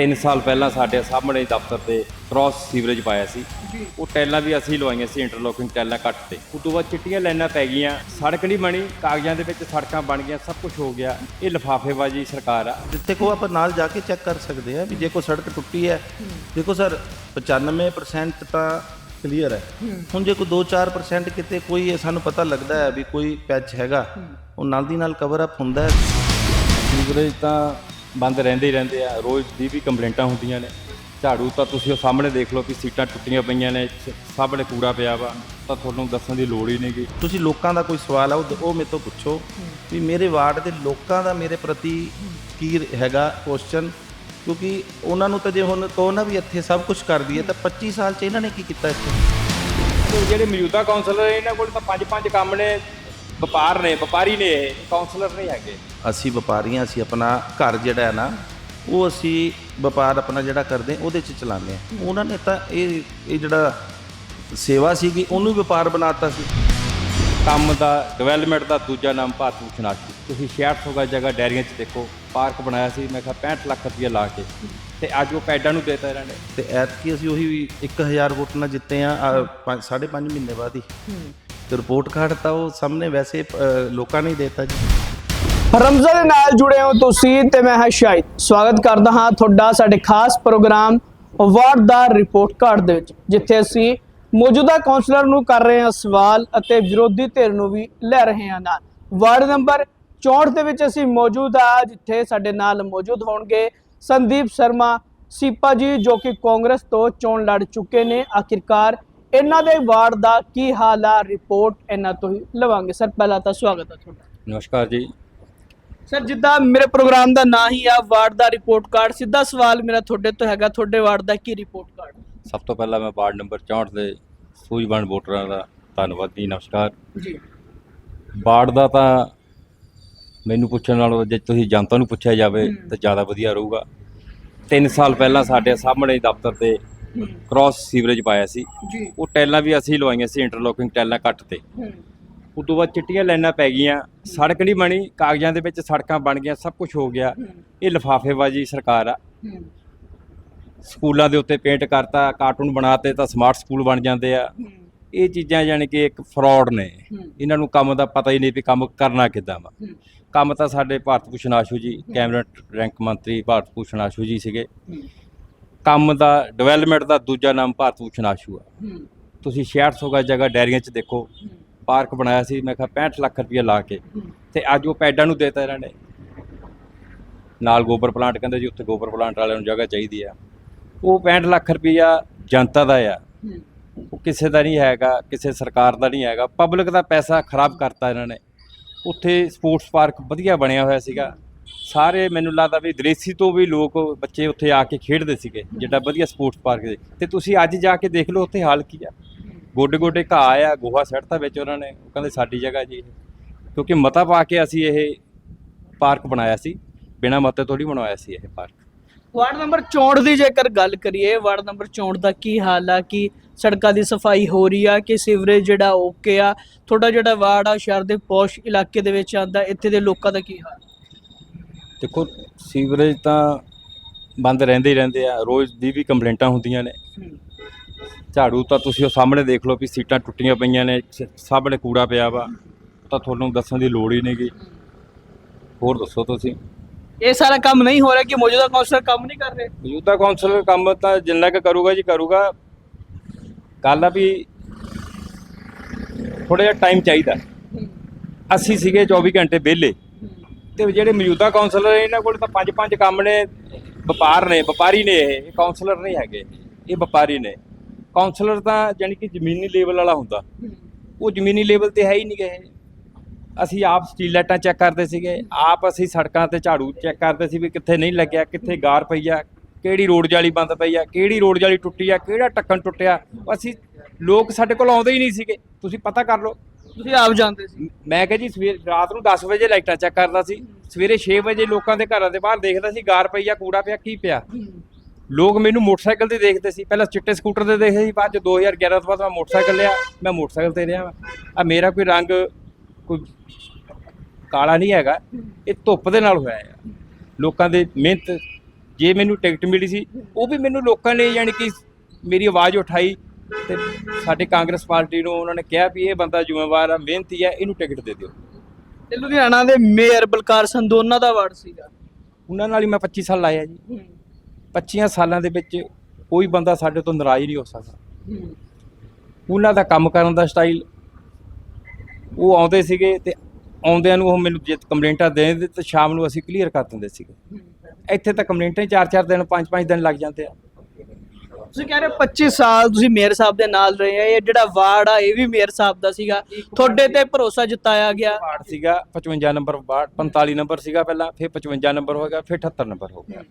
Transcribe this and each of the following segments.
3 ਸਾਲ ਪਹਿਲਾਂ ਸਾਡੇ ਸਾਹਮਣੇ ਦਫ਼ਤਰ ਤੇ ਕ੍ਰਾਸ ਸੀਵਰੇਜ ਪਾਇਆ ਸੀ। ਉਹ ਟੈਲਾਂ ਵੀ ਅਸੀਂ ਲਵਾਈਆਂ ਸੀ ਇੰਟਰਲੋਕਿੰਗ ਟੈਲਾਂ ਕੱਟ ਤੇ। ਉਸ ਤੋਂ ਬਾਅਦ ਚਿੱਟੀਆਂ ਲਾਈਨਾਂ ਪੈ ਗਈਆਂ ਸੜਕ ਨਹੀਂ ਬਣੀ ਕਾਗਜ਼ਾਂ ਦੇ ਵਿੱਚ ਸੜਕਾਂ ਬਣ ਗਈਆਂ ਸਭ ਕੁਝ ਹੋ ਗਿਆ। ਇਹ ਲਿਫਾਫੇਬਾਜ਼ੀ ਸਰਕਾਰ ਆ। ਜਿੱਥੇ ਕੋ ਆਪਾਂ ਨਾਲ ਜਾ ਕੇ ਚੈੱਕ ਕਰ ਸਕਦੇ ਆ ਵੀ ਜੇ ਕੋਈ ਸੜਕ ਟੁੱਟੀ ਹੈ। ਦੇਖੋ ਸਰ 95% ਤਾਂ ਕਲੀਅਰ ਹੈ। ਹੁਣ ਜੇ ਕੋਈ 2-4% ਕਿਤੇ ਕੋਈ ਸਾਨੂੰ ਪਤਾ ਲੱਗਦਾ ਹੈ ਵੀ ਕੋਈ ਪੈਚ ਹੈਗਾ ਉਹ ਨਾਲ ਦੀ ਨਾਲ ਕਵਰ ਅਪ ਹੁੰਦਾ ਹੈ। ਸੀਵਰੇਜ ਤਾਂ ਬੰਦ ਰਹਿੰਦੇ ਹੀ ਰਹਿੰਦੇ ਆ ਰੋਜ਼ ਦੀ ਵੀ ਕੰਪਲੇਂਟਾਂ ਹੁੰਦੀਆਂ ਨੇ। ਝਾੜੂ ਤਾਂ ਤੁਸੀਂ ਉਹ ਸਾਹਮਣੇ ਦੇਖ ਲਓ ਕਿ ਸੀਟਾਂ ਟੁੱਟੀਆਂ ਪਈਆਂ ਨੇ ਸਾਹਮਣੇ ਕੂੜਾ ਪਿਆ ਵਾ ਤਾਂ ਤੁਹਾਨੂੰ ਦੱਸਣ ਦੀ ਲੋੜ ਹੀ ਨਹੀਂਗੀ ਤੁਸੀਂ ਲੋਕਾਂ ਦਾ ਕੋਈ ਸਵਾਲ ਆ ਉਹ ਉਹ ਮੇਰੇ ਤੋਂ ਪੁੱਛੋ ਵੀ ਮੇਰੇ ਵਾਰਡ ਦੇ ਲੋਕਾਂ ਦਾ ਮੇਰੇ ਪ੍ਰਤੀ ਕੀ ਹੈਗਾ ਕੁਐਸਚਨ ਕਿਉਂਕਿ ਉਹਨਾਂ ਨੂੰ ਤਾਂ ਜੇ ਹੁਣ ਕਹੋ ਨਾ ਵੀ ਇੱਥੇ ਸਭ ਕੁਝ ਕਰ ਦਈਏ ਤਾਂ 25 ਸਾਲ ਚ ਇਹਨਾਂ ਨੇ ਕੀ ਕੀਤਾ ਇੱਥੇ? ਤੇ ਜਿਹੜੇ ਮੌਜੂਦਾ ਕਾਉਂਸਲਰ ਇਹਨਾਂ ਕੋਲ ਤਾਂ ਪੰਜ ਪੰਜ ਕੰਮ ਨੇ ਵਪਾਰ ਨੇ ਵਪਾਰੀ ਨੇ ਇਹ ਕਾਉਂਸਲਰ ਨਹੀਂ ਹੈਗੇ। ਅਸੀਂ ਵਪਾਰੀਆਂ ਅਸੀਂ ਆਪਣਾ ਘਰ ਜਿਹੜਾ ਹੈ ਨਾ ਉਹ ਅਸੀਂ ਵਪਾਰ ਆਪਣਾ ਜਿਹੜਾ ਕਰਦੇ ਹਾਂ, ਉਹਦੇ 'ਚ ਚਲਾਉਂਦੇ ਹਾਂ। ਉਹਨਾਂ ਨੇ ਤਾਂ ਇਹ ਇਹ ਜਿਹੜਾ ਸੇਵਾ ਸੀਗੀ ਉਹਨੂੰ ਵਪਾਰ ਬਣਾਤਾ ਸੀ। ਕੰਮ ਦਾ ਡਿਵੈਲਪਮੈਂਟ ਦਾ ਦੂਜਾ ਨਾਮ ਭਾਰਤ ਭੂਸ਼ਣ ਆਸ਼ੂ। ਤੁਸੀਂ 6600 ਗਜ ਜਗ੍ਹਾ ਡੈਰੀਆਂ 'ਚ ਦੇਖੋ ਪਾਰਕ ਬਣਾਇਆ ਸੀ ਮੈਂ ਕਿਹਾ 65 ਲੱਖ ਰੁਪਏ ਲਾ ਕੇ। ਤੇ ਅੱਜ ਉਹ ਪੈਡਾਂ ਨੂੰ ਦੇਤਾ ਇਹਨਾਂ ਨੇ। ਤੇ ਐਤਕੀ ਅਸੀਂ ਉਹੀ 1000 ਵੋਟ ਨਾਲ ਜਿੱਤੇ ਆ 5.5 ਮਹੀਨੇ ਬਾਅਦ ਹੀ। ਤੇ ਰਿਪੋਰਟ ਕਾਰਡ ਤਾਂ ਉਹ ਸਾਹਮਣੇ ਵੈਸੇ ਲੋਕਾਂ ਨੇ ਹੀ ਦੇਤਾ ਜੀ। ਰਮਜ਼ਾ ਦੇ ਨਾਲ ਜੁੜੇ ਹੋ ਤੁਸੀਂ ਤੇ ਮੈਂ ਹਾਂ ਸ਼ਾਇਦ ਸਵਾਗਤ ਕਰਦਾ ਹਾਂ ਤੁਹਾਡਾ ਸਾਡੇ ਖਾਸ ਪ੍ਰੋਗਰਾਮ ਵਾਰਡ ਦਾ ਰਿਪੋਰਟ ਕਾਰਡ ਦੇ ਵਿੱਚ, ਜਿੱਥੇ ਅਸੀਂ ਮੌਜੂਦਾ ਕਾਉਂਸਲਰ ਨੂੰ ਕਰ ਰਹੇ ਹਾਂ ਸਵਾਲ ਅਤੇ ਵਿਰੋਧੀ ਧਿਰ ਨੂੰ ਵੀ ਲੈ ਰਹੇ ਹਾਂ ਨਾਲ। ਵਾਰਡ ਨੰਬਰ 64 ਦੇ ਵਿੱਚ ਅਸੀਂ ਮੌਜੂਦ ਆ ਜਿੱਥੇ ਸਾਡੇ ਨਾਲ ਮੌਜੂਦ ਹੋਣਗੇ ਸੰਦੀਪ ਸ਼ਰਮਾ ਸੀਪਾ ਜੀ, ਜੋ ਕਿ ਕਾਂਗਰਸ ਤੋਂ ਚੋਣ ਲੜ ਚੁੱਕੇ ਨੇ। ਆਖਿਰਕਾਰ ਇਹਨਾਂ ਦੇ ਵਾਰਡ ਦਾ ਕੀ ਹਾਲ ਆ? ਰਿਪੋਰਟ ਇਹਨਾਂ ਤੋਂ ਹੀ ਲਵਾਂਗੇ। ਸਰ, ਪਹਿਲਾਂ ਤਾਂ ਸਵਾਗਤ ਹੈ ਤੁਹਾਡਾ। ਨਮਸਕਾਰ ਜੀ। ਸਰ ਜਿੱਦਾਂ ਮੇਰੇ ਪ੍ਰੋਗਰਾਮ ਦਾ ਨਾਂ ਹੀ ਆ ਵਾਰਡ ਦਾ ਰਿਪੋਰਟ ਕਾਰਡ ਸਿੱਧਾ ਸਵਾਲ ਮੇਰਾ ਤੁਹਾਡੇ ਤੋਂ ਹੈਗਾ ਤੁਹਾਡੇ ਵਾਰਡ ਦਾ ਕੀ ਰਿਪੋਰਟ ਕਾਰਡ ਸਭ ਤੋਂ ਪਹਿਲਾਂ ਮੈਂ ਵਾਰਡ ਨੰਬਰ 64 ਦੇ ਸੂਝਵਾਨ ਵੋਟਰਾਂ ਦਾ ਧੰਨਵਾਦੀ ਨਮਸਕਾਰ। ਜੀ। ਵਾਰਡ ਦਾ ਤਾਂ ਮੈਨੂੰ ਪੁੱਛਣ ਨਾਲੋਂ ਜੇ ਤੁਸੀਂ ਜਨਤਾ ਨੂੰ ਪੁੱਛਿਆ ਜਾਵੇ ਤਾਂ ਜ਼ਿਆਦਾ ਵਧੀਆ ਰਹੂਗਾ। 3 ਸਾਲ ਪਹਿਲਾਂ ਸਾਡੇ ਸਾਹਮਣੇ ਦਫ਼ਤਰ ਤੇ ਕ੍ਰਾਸ ਸੀਵਰੇਜ ਪਾਇਆ ਸੀ। ਜੀ। ਉਹ ਟੈਲਾਂ ਵੀ ਅਸੀਂ ਲਵਾਈਆਂ ਸੀ ਇੰਟਰਲੋਕਿੰਗ ਟੈਲਾਂ ਕੱਟ ਤੇ। ਤੋਂ ਬਾਅਦ ਚਿੱਟੀਆਂ ਲਾਈਨਾਂ ਪੈ ਗਈਆਂ ਸੜਕ ਨਹੀਂ ਬਣੀ ਕਾਗਜ਼ਾਂ ਦੇ ਵਿੱਚ ਸੜਕਾਂ ਬਣ ਗਈਆਂ ਸਭ ਕੁਝ ਹੋ ਗਿਆ। ਇਹ ਲਿਫਾਫੇਬਾਜ਼ੀ ਸਰਕਾਰ ਆ। ਸਕੂਲਾਂ ਦੇ ਉੱਤੇ ਪੇਂਟ ਕਰਤਾ ਕਾਰਟੂਨ ਬਣਾਤੇ ਤਾਂ ਸਮਾਰਟ ਸਕੂਲ ਬਣ ਜਾਂਦੇ ਆ। ਇਹ ਚੀਜ਼ਾਂ ਯਾਨੀ ਕਿ ਇੱਕ ਫਰਾਡ ਨੇ। ਇਹਨਾਂ ਨੂੰ ਕੰਮ ਦਾ ਪਤਾ ਹੀ ਨਹੀਂ ਵੀ ਕੰਮ ਕਰਨਾ ਕਿੱਦਾਂ ਵਾ। ਕੰਮ ਤਾਂ ਸਾਡੇ ਭਾਰਤ ਭੂਸ਼ਣ ਆਸ਼ੂ ਜੀ ਕੈਬਨਿਟ ਰੈਂਕ ਮੰਤਰੀ ਭਾਰਤ ਭੂਸ਼ਣ ਆਸ਼ੂ ਜੀ ਸੀਗੇ। ਕੰਮ ਦਾ ਡਿਵੈਲਪਮੈਂਟ ਦਾ ਦੂਜਾ ਨਾਮ ਭਾਰਤ ਭੂਸ਼ਣ ਆਸ਼ੂ ਆ। ਤੁਸੀਂ 6600 ਗਜ ਜਗ੍ਹਾ ਡੈਰੀਆਂ 'ਚ ਦੇਖੋ। ਪਾਰਕ ਬਣਾਇਆ ਸੀ ਮੈਂ ਕਿਹਾ 65 ਲੱਖ ਰੁਪਏ ਲਾ ਕੇ ਤੇ ਅੱਜ ਉਹ ਪੈਡਾਂ ਨੂੰ ਦੇਤਾ ਇਹਨਾਂ ਨੇ। ਨਾਲ ਗੋਬਰ ਪਲਾਂਟ ਕਹਿੰਦੇ ਜੀ ਉੱਥੇ ਗੋਬਰ ਪਲਾਂਟ ਵਾਲਿਆਂ ਨੂੰ ਜਗ੍ਹਾ ਚਾਹੀਦੀ ਆ। ਉਹ 65 ਲੱਖ ਰੁਪਈਆ ਜਨਤਾ ਦਾ ਆ। ਉਹ ਕਿਸੇ ਦਾ ਨਹੀਂ ਹੈਗਾ ਕਿਸੇ ਸਰਕਾਰ ਦਾ ਨਹੀਂ ਹੈਗਾ। ਪਬਲਿਕ ਦਾ ਪੈਸਾ ਖਰਾਬ ਕਰਤਾ ਇਹਨਾਂ ਨੇ। ਉੱਥੇ ਸਪੋਰਟਸ ਪਾਰਕ ਵਧੀਆ ਬਣਿਆ ਹੋਇਆ ਸੀਗਾ। ਸਾਰੇ ਮੈਨੂੰ ਲੱਗਦਾ ਵੀ ਦਰੇਸੀ ਤੋਂ ਵੀ ਲੋਕ ਬੱਚੇ ਉੱਥੇ ਆ ਕੇ ਖੇਡਦੇ ਸੀਗੇ ਜਿਹੜਾ ਵਧੀਆ ਸਪੋਰਟਸ ਪਾਰਕ ਦੇ ਤੇ ਤੁਸੀਂ ਅੱਜ ਜਾ ਕੇ ਦੇਖ ਲਓ ਉੱਥੇ ਹਾਲ ਕੀ ਆ। ਗੋਡੇ ਗੋਡੇ ਘਾਹ ਆ ਗੋਹਾ ਸੜਤਾ ਵਿੱਚ ਉਹਨਾਂ ਨੇ। ਉਹ ਕਹਿੰਦੇ ਸਾਡੀ ਜਗ੍ਹਾ ਜੀ। ਕਿਉਂਕਿ ਮਤਾ ਪਾ ਕੇ ਅਸੀਂ ਇਹ ਪਾਰਕ ਬਣਾਇਆ ਸੀ। ਬਿਨਾਂ ਮਤੇ ਤੋਂ ਨਹੀਂ ਬਣਵਾਇਆ ਸੀ ਇਹ ਪਾਰਕ। ਵਾਰਡ ਨੰਬਰ 64 ਦੀ ਜੇਕਰ ਗੱਲ ਕਰੀਏ ਵਾਰਡ ਨੰਬਰ 64 ਦਾ ਕੀ ਹਾਲ ਆ? ਕਿ ਸੜਕਾਂ ਦੀ ਸਫ਼ਾਈ ਹੋ ਰਹੀ ਆ? ਕਿ ਸੀਵਰੇਜ ਜਿਹੜਾ ਓਕੇ ਆ? ਤੁਹਾਡਾ ਜਿਹੜਾ ਵਾਰਡ ਆ ਸ਼ਹਿਰ ਦੇ ਪੌਸ਼ ਇਲਾਕੇ ਦੇ ਵਿੱਚ ਆਂਦਾ ਇੱਥੇ ਦੇ ਲੋਕਾਂ ਦਾ ਕੀ ਹਾਲ? ਦੇਖੋ ਸੀਵਰੇਜ ਤਾਂ ਬੰਦ ਰਹਿੰਦੇ ਹੀ ਰਹਿੰਦੇ ਆ। ਰੋਜ਼ ਦੀ ਵੀ ਕੰਪਲੇਂਟਾਂ ਹੁੰਦੀਆਂ ਨੇ। ਝਾੜੂ ਤਾਂ ਤੁਸੀਂ ਉਹ ਸਾਹਮਣੇ ਦੇਖ ਲਓ ਵੀ ਸੀਟਾਂ ਟੁੱਟੀਆਂ ਪਈਆਂ ਨੇ ਸਾਹਮਣੇ ਕੂੜਾ ਪਿਆ ਵਾ ਤਾਂ ਤੁਹਾਨੂੰ ਦੱਸਣ ਦੀ ਲੋੜ ਹੀ ਨਹੀਂਗੀ ਹੋਰ ਦੱਸੋ ਤੁਸੀਂ? ਇਹ ਸਾਰਾ ਕੰਮ ਨਹੀਂ ਹੋ ਰਿਹਾ ਕਿ ਮੌਜੂਦਾ ਕਾਉਂਸਲਰ ਕੰਮ ਨਹੀਂ ਕਰ ਰਹੇ? ਮੌਜੂਦਾ ਕਾਉਂਸਲਰ ਕੰਮ ਤਾਂ ਜਿੰਨਾ ਕੁ ਕਰੂਗਾ ਜੀ ਕਰੂਗਾ। ਗੱਲ ਆ ਵੀ ਥੋੜਾ ਜਿਹਾ ਟਾਈਮ ਚਾਹੀਦਾ। ਅਸੀਂ ਸੀਗੇ 24 ਘੰਟੇ ਵਿਹਲੇ। ਤੇ ਜਿਹੜੇ ਮੌਜੂਦਾ ਕਾਉਂਸਲਰ ਇਹਨਾਂ ਕੋਲ ਤਾਂ ਪੰਜ ਪੰਜ ਕੰਮ ਨੇ। ਵਪਾਰ ਨੇ ਵਪਾਰੀ ਨੇ ਇਹ ਇਹ ਕਾਉਂਸਲਰ ਨਹੀਂ ਹੈਗੇ। ਇਹ ਵਪਾਰੀ ਨੇ। ਕਾਉਂਸਲਰ ਤਾਂ ਜਾਨੀ ਕਿ ਜ਼ਮੀਨੀ ਲੈਵਲ ਵਾਲਾ ਹੁੰਦਾ। ਉਹ ਜ਼ਮੀਨੀ ਲੈਵਲ ਤੇ ਹੈ ਹੀ ਨਹੀਂ ਗਏ ਅਸੀਂ ਆਪ ਸਟੀਲ ਲਾਈਟਾਂ ਚੈੱਕ ਕਰਦੇ ਸੀਗੇ। ਆਪ ਅਸੀਂ ਸੜਕਾਂ ਤੇ ਝਾੜੂ ਚੈੱਕ ਕਰਦੇ ਸੀ ਵੀ ਕਿੱਥੇ ਨਹੀਂ ਲੱਗਿਆ ਕਿੱਥੇ ਗਾਰ ਪਈ ਆ ਕਿਹੜੀ ਰੋਡ ਜਾਲੀ ਬੰਦ ਪਈ ਆ ਕਿਹੜੀ ਰੋਡ ਜਾਲੀ ਟੁੱਟੀ ਆ ਕਿਹੜਾ ਟੱਕਣ ਟੁੱਟਿਆ। ਅਸੀਂ ਲੋਕ ਸਾਡੇ ਕੋਲ ਆਉਂਦੇ ਹੀ ਨਹੀਂ ਸੀਗੇ। ਤੁਸੀਂ ਪਤਾ ਕਰ ਲਓ। ਤੁਸੀਂ ਆਪ ਜਾਣਦੇ ਸੀ। ਮੈਂ ਕਿਹਾ ਜੀ ਸਵੇਰ ਰਾਤ ਨੂੰ 10 ਵਜੇ ਲਾਈਟਾਂ ਚੈੱਕ ਕਰਦਾ ਸੀ। ਸਵੇਰੇ 6 ਵਜੇ ਲੋਕਾਂ ਦੇ ਘਰਾਂ ਦੇ ਬਾਹਰ ਦੇਖਦਾ ਸੀ ਗਾਰ ਪਈ ਆ ਕੂੜਾ ਪਿਆ ਕੀ ਪਿਆ। ਲੋਕ ਮੈਨੂੰ ਮੋਟਰਸਾਈਕਲ ਤੇ ਦੇਖਦੇ ਸੀ। ਪਹਿਲਾਂ ਚਿੱਟੇ ਸਕੂਟਰ ਤੇ ਦੇਖਦੇ ਸੀ ਬਾਅਦ ਚ 2011 ਤੋਂ ਬਾਅਦ ਮੈਂ ਮੋਟਰਸਾਈਕਲ ਲਿਆ ਮੈਂ ਮੋਟਰਸਾਈਕਲ ਤੇ ਰਿਹਾ ਆ ਮੇਰਾ ਕੋਈ ਰੰਗ ਕੋਈ ਕਾਲਾ ਨਹੀਂ ਹੈਗਾ ਇਹ ਧੁੱਪ ਦੇ ਨਾਲ ਹੋਇਆ ਹੈ ਲੋਕਾਂ ਦੇ ਮਿਹਨਤ ਜੇ ਮੈਨੂੰ ਟਿਕਟ ਮਿਲੀ ਸੀ ਉਹ ਵੀ ਮੈਨੂੰ ਲੋਕਾਂ ਨੇ ਯਾਨੀ ਕਿ ਮੇਰੀ ਆਵਾਜ਼ ਉਠਾਈ ਤੇ ਸਾਡੇ ਕਾਂਗਰਸ ਪਾਰਟੀ ਨੂੰ ਉਹਨਾਂ ਨੇ ਕਿਹਾ ਵੀ ਇਹ ਬੰਦਾ ਜ਼ਿੰਮੇਵਾਰ ਆ ਮਿਹਨਤੀ ਆ ਇਹਨੂੰ ਟਿਕਟ ਦੇ ਦਿਓ। ਤੇ ਲੁਧਿਆਣਾ ਦੇ ਮੇਅਰ ਬਲਕਾਰ ਸੰਧੂ ਉਹਨਾਂ ਦਾ ਵਾਰਡ ਸੀਗਾ? ਉਹਨਾਂ ਨਾਲ ਹੀ ਮੈਂ 25 ਸਾਲ ਲਾਇਆ ਜੀ। 25 ਸਾਲਾਂ ਦੇ ਵਿੱਚ ਕੋਈ ਬੰਦਾ ਸਾਡੇ ਤੋਂ ਨਾਰਾਜ਼ ਨਹੀਂ ਹੋ ਸਕਦਾ। ਉਹਨਾਂ ਦਾ ਕੰਮ ਕਰਨ ਦਾ ਸਟਾਈਲ ਉਹ ਆਉਂਦੇ ਸੀਗੇ ਤੇ ਆਉਂਦਿਆਂ ਨੂੰ ਉਹ ਮੈਨੂੰ ਜੇ ਕੰਪਲੇਂਟਾਂ ਦੇ ਦਿੰਦੇ ਤੇ ਸ਼ਾਮ ਨੂੰ ਅਸੀਂ ਕਲੀਅਰ ਕਰ ਦਿੰਦੇ ਸੀਗੇ। ਇੱਥੇ ਤਾਂ ਕੰਪਲੇਂਟਾਂ ਹੀ 4-4 ਦਿਨ 5-5 ਦਿਨ ਲੱਗ ਜਾਂਦੇ ਆ। ਤੁਸੀਂ ਕਹਿ ਰਹੇ ਹੋ 25 ਸਾਲ ਤੁਸੀਂ ਮੇਅਰ ਸਾਹਿਬ ਦੇ ਨਾਲ ਰਹੇ ਆ ਇਹ ਜਿਹੜਾ ਵਾਰਡ ਆ ਇਹ ਵੀ ਮੇਅਰ ਸਾਹਿਬ ਦਾ ਸੀਗਾ। ਤੁਹਾਡੇ ਤੇ ਭਰੋਸਾ ਜਤਾਇਆ ਗਿਆ। ਵਾਰਡ ਸੀਗਾ 55 ਨੰਬਰ ਵਾਰਡ 45 ਨੰਬਰ ਸੀਗਾ ਪਹਿਲਾਂ ਫਿਰ 55 ਨੰਬਰ ਹੋ ਗਿਆ ਫਿਰ 78 ਨੰਬਰ ਹੋ ਗਿਆ।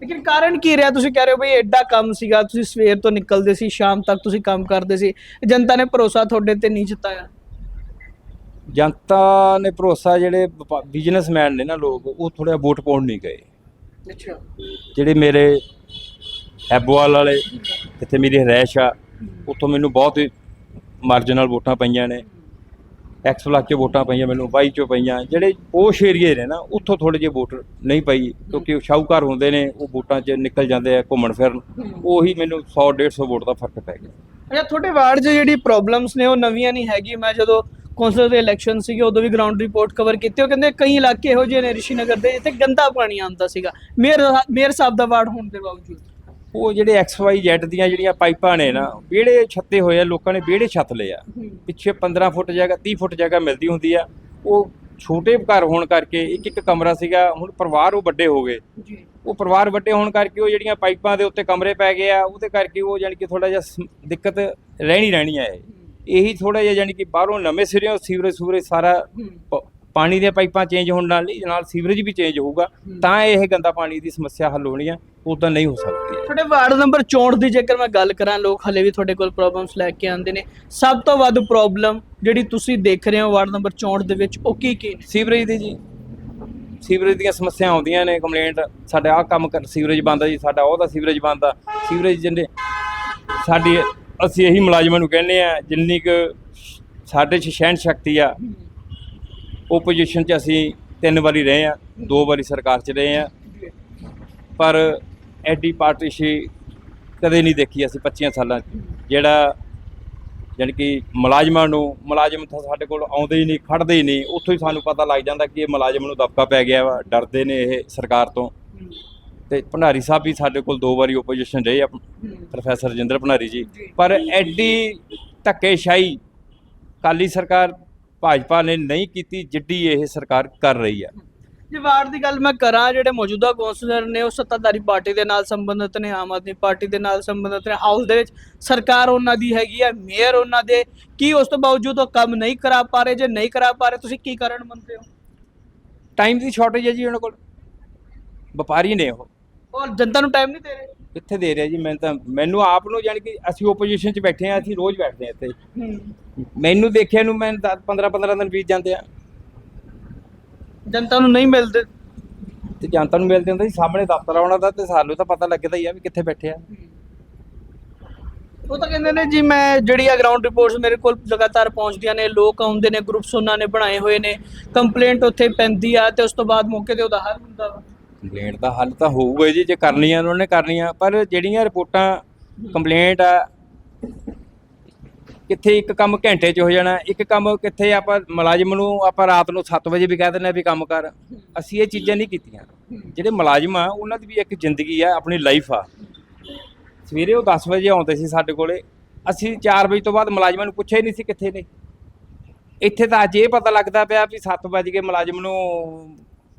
ਲੇਕਿਨ ਕਾਰਨ ਕੀ ਰਿਹਾ? ਤੁਸੀਂ ਕਹਿ ਰਹੇ ਹੋ ਬਈ ਐਡਾ ਕੰਮ ਸੀਗਾ ਤੁਸੀਂ ਸਵੇਰ ਤੋਂ ਨਿਕਲਦੇ ਸੀ ਸ਼ਾਮ ਤੱਕ ਤੁਸੀਂ ਕੰਮ ਕਰਦੇ ਸੀ। ਜਨਤਾ ਨੇ ਭਰੋਸਾ ਤੁਹਾਡੇ ਤੇ ਨਹੀਂ ਜਤਾਇਆ? ਜਨਤਾ ਨੇ ਭਰੋਸਾ ਜਿਹੜੇ ਬਿਜ਼ਨਸਮੈਨ ਨੇ ਨਾ ਲੋਕ ਉਹ ਥੋੜਾ ਵੋਟ ਪਾਉਣ ਨਹੀਂ ਗਏ। ਅੱਛਾ। ਜਿਹੜੇ ਮੇਰੇ ਹੈਬੋਵਾਲ ਵਾਲੇ ਜਿੱਥੇ ਮੇਰੀ ਰਹਿਸ਼ ਆ ਉੱਥੋਂ ਮੈਨੂੰ ਬਹੁਤ ਮਾਰਜਨਲ ਵੋਟਾਂ ਪਈਆਂ ਨੇ। ਐਕਸ ਬਲਾਕ 'ਚ ਵੋਟਾਂ ਪਈਆਂ ਮੈਨੂੰ ਵਾਈ 'ਚੋਂ ਪਈਆਂ, ਜਿਹੜੇ ਪੋਸ਼ ਏਰੀਏ ਨੇ ਨਾ, ਉੱਥੋਂ ਥੋੜੇ ਜਿਹੇ ਵੋਟ ਨਹੀਂ ਪਈ, ਕਿਉਂਕਿ ਉਹ ਸ਼ਾਹੂਕਾਰ ਹੁੰਦੇ ਨੇ, ਉਹ ਵੋਟਾਂ 'ਚ ਨਿਕਲ ਜਾਂਦੇ ਆ, ਘੁੰਮਣ ਫਿਰਨ, ਉਹੀ ਮੈਨੂੰ 100 150 ਵੋਟ ਦਾ ਫ਼ਰਕ ਪੈ ਗਿਆ। ਅੱਛਾ, ਤੁਹਾਡੇ ਵਾਰਡ 'ਚ ਜਿਹੜੀ ਪ੍ਰੋਬਲਮਸ ਨੇ, ਉਹ ਨਵੀਆਂ ਨਹੀਂ ਹੈਗੀ? ਮੈਂ ਜਦੋਂ ਕੌਂਸਲ ਦੇ ਇਲੈਕਸ਼ਨ ਸੀਗੇ, ਉਦੋਂ ਵੀ ਗਰਾਊਂਡ ਰਿਪੋਰਟ ਕਵਰ ਕੀਤੀ, ਉਹ ਕਹਿੰਦੇ ਕਈ ਇਲਾਕੇ ਇਹੋ ਜਿਹੇ ਨੇ ਰਿਸ਼ੀ ਨਗਰ ਦੇ, ਜਿੱਥੇ ਗੰਦਾ ਪਾਣੀ ਆਉਂਦਾ ਸੀਗਾ। ਮੇਅਰ ਮੇਅਰ ਸਾਹਿਬ ਦਾ ਵਾਰਡ ਹੋਣ ਦੇ ਬਾਵਜੂਦ। ਉਹ ਜਿਹੜੇ ਐਕਸ ਵਾਈ ਜ਼ੈਡ ਦੀਆਂ ਜਿਹੜੀਆਂ ਪਾਈਪਾਂ ਨੇ ਨਾ ਵਿਹੜੇ ਛੱਤੇ ਹੋਏ ਆ ਲੋਕਾਂ ਨੇ ਵਿਹੜੇ ਛੱਤ ਲਏ ਆ। ਪਿੱਛੇ 15 ਫੁੱਟ ਜਗ੍ਹਾ 30 ਫੁੱਟ ਜਗ੍ਹਾ ਮਿਲਦੀ ਹੁੰਦੀ ਆ। ਉਹ ਛੋਟੇ ਘਰ ਹੋਣ ਕਰਕੇ ਇੱਕ ਇੱਕ ਕਮਰਾ ਸੀਗਾ ਹੁਣ ਪਰਿਵਾਰ ਉਹ ਵੱਡੇ ਹੋ ਗਏ। ਜੀ। ਉਹ ਪਰਿਵਾਰ ਵੱਡੇ ਹੋਣ ਕਰਕੇ ਉਹ ਜਿਹੜੀਆਂ ਪਾਈਪਾਂ ਦੇ ਉੱਤੇ ਕਮਰੇ ਪੈ ਗਏ ਆ ਉਹਦੇ ਕਰਕੇ ਉਹ ਯਾਨੀ ਕਿ ਥੋੜਾ ਜਿਹਾ ਦਿੱਕਤ ਰਹਿਣੀ ਰਹਿਣੀ ਆ ਇਹ। ਇਹੀ ਥੋੜਾ ਜਿਹਾ ਯਾਨੀ ਕਿ ਬਾਹਰੋਂ ਨਵੇਂ ਸਿਰਿਓਂ ਸੀਵਰੇਜ ਸਾਰਾ ਪ- ਪਾਣੀ ਦੀਆਂ ਪਾਈਪਾਂ ਚੇਂਜ ਹੋਣ ਨਾਲ ਨਾਲ ਸੀਵਰੇਜ ਵੀ ਚੇਂਜ ਹੋਊਗਾ ਤਾਂ ਇਹ ਗੰਦਾ ਪਾਣੀ ਦੀ ਸਮੱਸਿਆ ਹੱਲ ਹੋਣੀ ਆ ਉਦਾਂ ਨਹੀਂ ਹੋ ਸਕਦੀ। ਤੁਹਾਡੇ ਵਾਰਡ ਨੰਬਰ 64 ਦੀ ਜੇਕਰ ਮੈਂ ਗੱਲ ਕਰਾਂ ਲੋਕ ਹਲੇ ਵੀ ਤੁਹਾਡੇ ਕੋਲ ਪ੍ਰੋਬਲਮਸ ਲੈ ਕੇ ਆਉਂਦੇ ਨੇ। ਸਭ ਤੋਂ ਵੱਧ ਪ੍ਰੋਬਲਮ ਜਿਹੜੀ ਤੁਸੀਂ ਦੇਖ ਰਹੇ ਹੋ ਵਾਰਡ ਨੰਬਰ 64 ਦੇ ਵਿੱਚ ਉਹ ਕੀ ਕੀ ਸੀਵਰੇਜ ਦੀ ਜੀ। ਸੀਵਰੇਜ ਦੀਆਂ ਸਮੱਸਿਆ ਆਉਂਦੀਆਂ ਨੇ ਕੰਪਲੇਂਟ ਸਾਡਾ ਆਹ ਕੰਮ ਕਰ ਸੀਵਰੇਜ ਬੰਦ ਆ ਜੀ ਸਾਡਾ ਉਹਦਾ ਸੀਵਰੇਜ ਬੰਦ ਆ। ਸੀਵਰੇਜ ਜਿੰਨੇ ਸਾਡੀ ਅਸੀਂ ਇਹੀ ਮੁਲਾਜ਼ਮਾਂ ਨੂੰ ਕਹਿੰਦੇ ਆ ਜਿੰਨੀ ਕੁ ਸਾਡੇ 'ਚ ਸਹਿਣ ਸ਼ਕਤੀ ਆ ਓਪੋਜੀਸ਼ਨ 'ਚ ਅਸੀਂ ਤਿੰਨ ਵਾਰੀ ਰਹੇ ਆ ਦੋ ਵਾਰੀ ਸਰਕਾਰ 'ਚ ਰਹੇ ਆ ਪਰ ਐਡੀ ਪਾਰਟੀਸ਼ੀ ਕਦੇ ਨਹੀਂ ਦੇਖੀ ਅਸੀਂ 25 ਸਾਲਾਂ 'ਚ। ਜਿਹੜਾ ਜਾਣੀ ਕਿ ਮੁਲਾਜ਼ਮਾਂ ਨੂੰ, ਮੁਲਾਜ਼ਮ ਤਾਂ ਸਾਡੇ ਕੋਲ ਆਉਂਦੇ ਹੀ ਨਹੀਂ ਖੜਦੇ ਹੀ ਨਹੀਂ। ਉੱਥੋਂ ਹੀ ਸਾਨੂੰ ਪਤਾ ਲੱਗ ਜਾਂਦਾ ਕਿ ਇਹ ਮੁਲਾਜ਼ਮ ਨੂੰ ਦਬਕਾ ਪੈ ਗਿਆ ਵਾ, ਡਰਦੇ ਨੇ ਇਹ ਸਰਕਾਰ ਤੋਂ। ਤੇ ਭੰਡਾਰੀ ਸਾਹਿਬ ਵੀ ਸਾਡੇ ਕੋਲ ਦੋ ਵਾਰੀ ਓਪੋਜੀਸ਼ਨ ਰਹੇ ਆ, ਪ੍ਰੋਫੈਸਰ ਰਜਿੰਦਰ ਭੰਡਾਰੀ ਜੀ। ਪਰ ਐਡੀ ਧੱਕੇਸ਼ਾਹੀ ਕਾਲੀ ਸਰਕਾਰ ਭਾਜਪਾ ਨੇ ਨਹੀਂ ਕੀਤੀ ਜਿੱਡੀ ਇਹ ਸਰਕਾਰ ਕਰ ਰਹੀ ਆ ਜੇ ਵਾਰਡ ਦੀ ਗੱਲ ਮੈਂ ਕਰਾਂ ਜਿਹੜੇ ਮੌਜੂਦਾ ਕੌਂਸਲਰ ਨੇ ਉਹ ਸੱਤਾਧਾਰੀ ਪਾਰਟੀ ਦੇ ਨਾਲ ਸੰਬੰਧਿਤ ਨੇ ਆਮ ਆਦਮੀ ਪਾਰਟੀ ਦੇ ਨਾਲ ਸੰਬੰਧਿਤ ਨੇ। ਹਾਊਸ ਦੇ ਵਿੱਚ ਸਰਕਾਰ ਉਹਨਾਂ ਦੀ ਹੈਗੀ ਹੈ ਮੇਅਰ ਉਹਨਾਂ ਦੇ। ਕੀ ਉਸ ਤੋਂ ਬਾਵਜੂਦ ਉਹ ਕੰਮ ਨਹੀਂ ਕਰਾ ਪਾ ਰਹੇ ਜੇ ਨਹੀਂ ਕਰਾ ਪਾ ਰਹੇ ਤੁਸੀਂ ਕੀ ਕਾਰਨ ਮੰਨਦੇ ਹੋ? ਟਾਈਮ ਦੀ ਸ਼ਾਰਟੇਜ ਹੈ ਜੀ ਉਹਨਾਂ ਕੋਲ। ਵਪਾਰੀ ਨੇ ਉਹ। ਔਰ ਜਨਤਾ ਨੂੰ ਟਾਈਮ ਨਹੀਂ ਦੇ ਰਹੇ? ਕਿੱਥੇ ਦੇ ਰਿਹਾ ਜੀ? ਮੈਂ ਤਾਂ ਮੈਨੂੰ ਆਪ ਨੂੰ ਜਾਣੀ ਕਿ ਅਸੀਂ ਓਪੋਜੀਸ਼ਨ 'ਚ ਬੈਠੇ ਆ ਅਸੀਂ ਰੋਜ਼ ਬੈਠਦੇ ਆ ਇੱਥੇ। ਮੈਨੂੰ ਦੇਖਿਆ ਨੂੰ ਮੈਂ 15 15 ਦਿਨ ਬੀਤ ਜਾਂਦੇ ਆ। ਜਨਤਾ ਨੂੰ ਨਹੀਂ ਮਿਲਦੇ। ਤੇ ਜਨਤਾ ਨੂੰ ਮਿਲਦੇ ਹੁੰਦੇ ਸੀ ਸਾਹਮਣੇ ਦਫ਼ਤਰ ਆਉਣਾ ਦਾ ਤੇ ਸਾਨੂੰ ਤਾਂ ਪਤਾ ਲੱਗਦਾ ਹੀ ਆ ਵੀ ਕਿੱਥੇ ਬੈਠੇ ਆ। ਉਹ ਤਾਂ ਕਹਿੰਦੇ ਨੇ ਜੀ ਮੈਂ ਜਿਹੜੀ ਆ ਗਰਾਊਂਡ ਰਿਪੋਰਟਸ ਮੇਰੇ ਕੋਲ ਲਗਾਤਾਰ ਪਹੁੰਚਦੀਆਂ ਨੇ ਲੋਕ ਆਉਂਦੇ ਨੇ ਗਰੁੱਪਸ ਉਹਨਾਂ ਨੇ ਬਣਾਏ ਹੋਏ ਨੇ ਕੰਪਲੇਂਟ ਉੱਥੇ ਪੈਂਦੀ ਆ ਤੇ ਉਸ ਤੋਂ ਬਾਅਦ ਮੌਕੇ ਤੇ ਉਹਦਾ ਹੱਲ ਹੁੰਦਾ ਵਾ। ਕੰਪਲੇਂਟ ਦਾ ਹੱਲ ਤਾਂ ਹੋਊਗਾ ਜੀ, ਜੇ ਕਰਨੀਆਂ ਉਹਨਾਂ ਨੇ ਕਰਨੀਆਂ, ਪਰ ਜਿਹੜੀਆਂ ਰਿਪੋਰਟਾਂ ਕੰਪਲੇਂਟ ਆ, ਕਿੱਥੇ ਇੱਕ ਕੰਮ ਘੰਟੇ 'ਚ ਹੋ ਜਾਣਾ, ਇੱਕ ਕੰਮ ਕਿੱਥੇ ਆਪਾਂ ਮੁਲਾਜ਼ਮ ਨੂੰ, ਆਪਾਂ ਰਾਤ ਨੂੰ 7 ਵਜੇ ਵੀ ਕਹਿ ਦਿੰਦੇ ਆ ਵੀ ਕੰਮ ਕਰ, ਅਸੀਂ ਇਹ ਚੀਜ਼ਾਂ ਨਹੀਂ ਕੀਤੀਆਂ। ਜਿਹੜੇ ਮੁਲਾਜ਼ਮ ਆ, ਉਹਨਾਂ ਦੀ ਵੀ ਇੱਕ ਜ਼ਿੰਦਗੀ ਆ, ਆਪਣੀ ਲਾਈਫ ਆ। ਸਵੇਰੇ ਉਹ 10 ਵਜੇ ਆਉਂਦੇ ਸੀ ਸਾਡੇ ਕੋਲੇ, ਅਸੀਂ 4 ਵਜੇ ਤੋਂ ਬਾਅਦ ਮੁਲਾਜ਼ਮਾਂ ਨੂੰ ਪੁੱਛਿਆ ਹੀ ਨਹੀਂ ਸੀ ਕਿੱਥੇ ਨੇ। ਇੱਥੇ ਤਾਂ ਅੱਜ ਇਹ ਪਤਾ ਲੱਗਦਾ ਪਿਆ ਵੀ 7 ਵਜੇ ਮੁਲਾਜ਼ਮ ਨੂੰ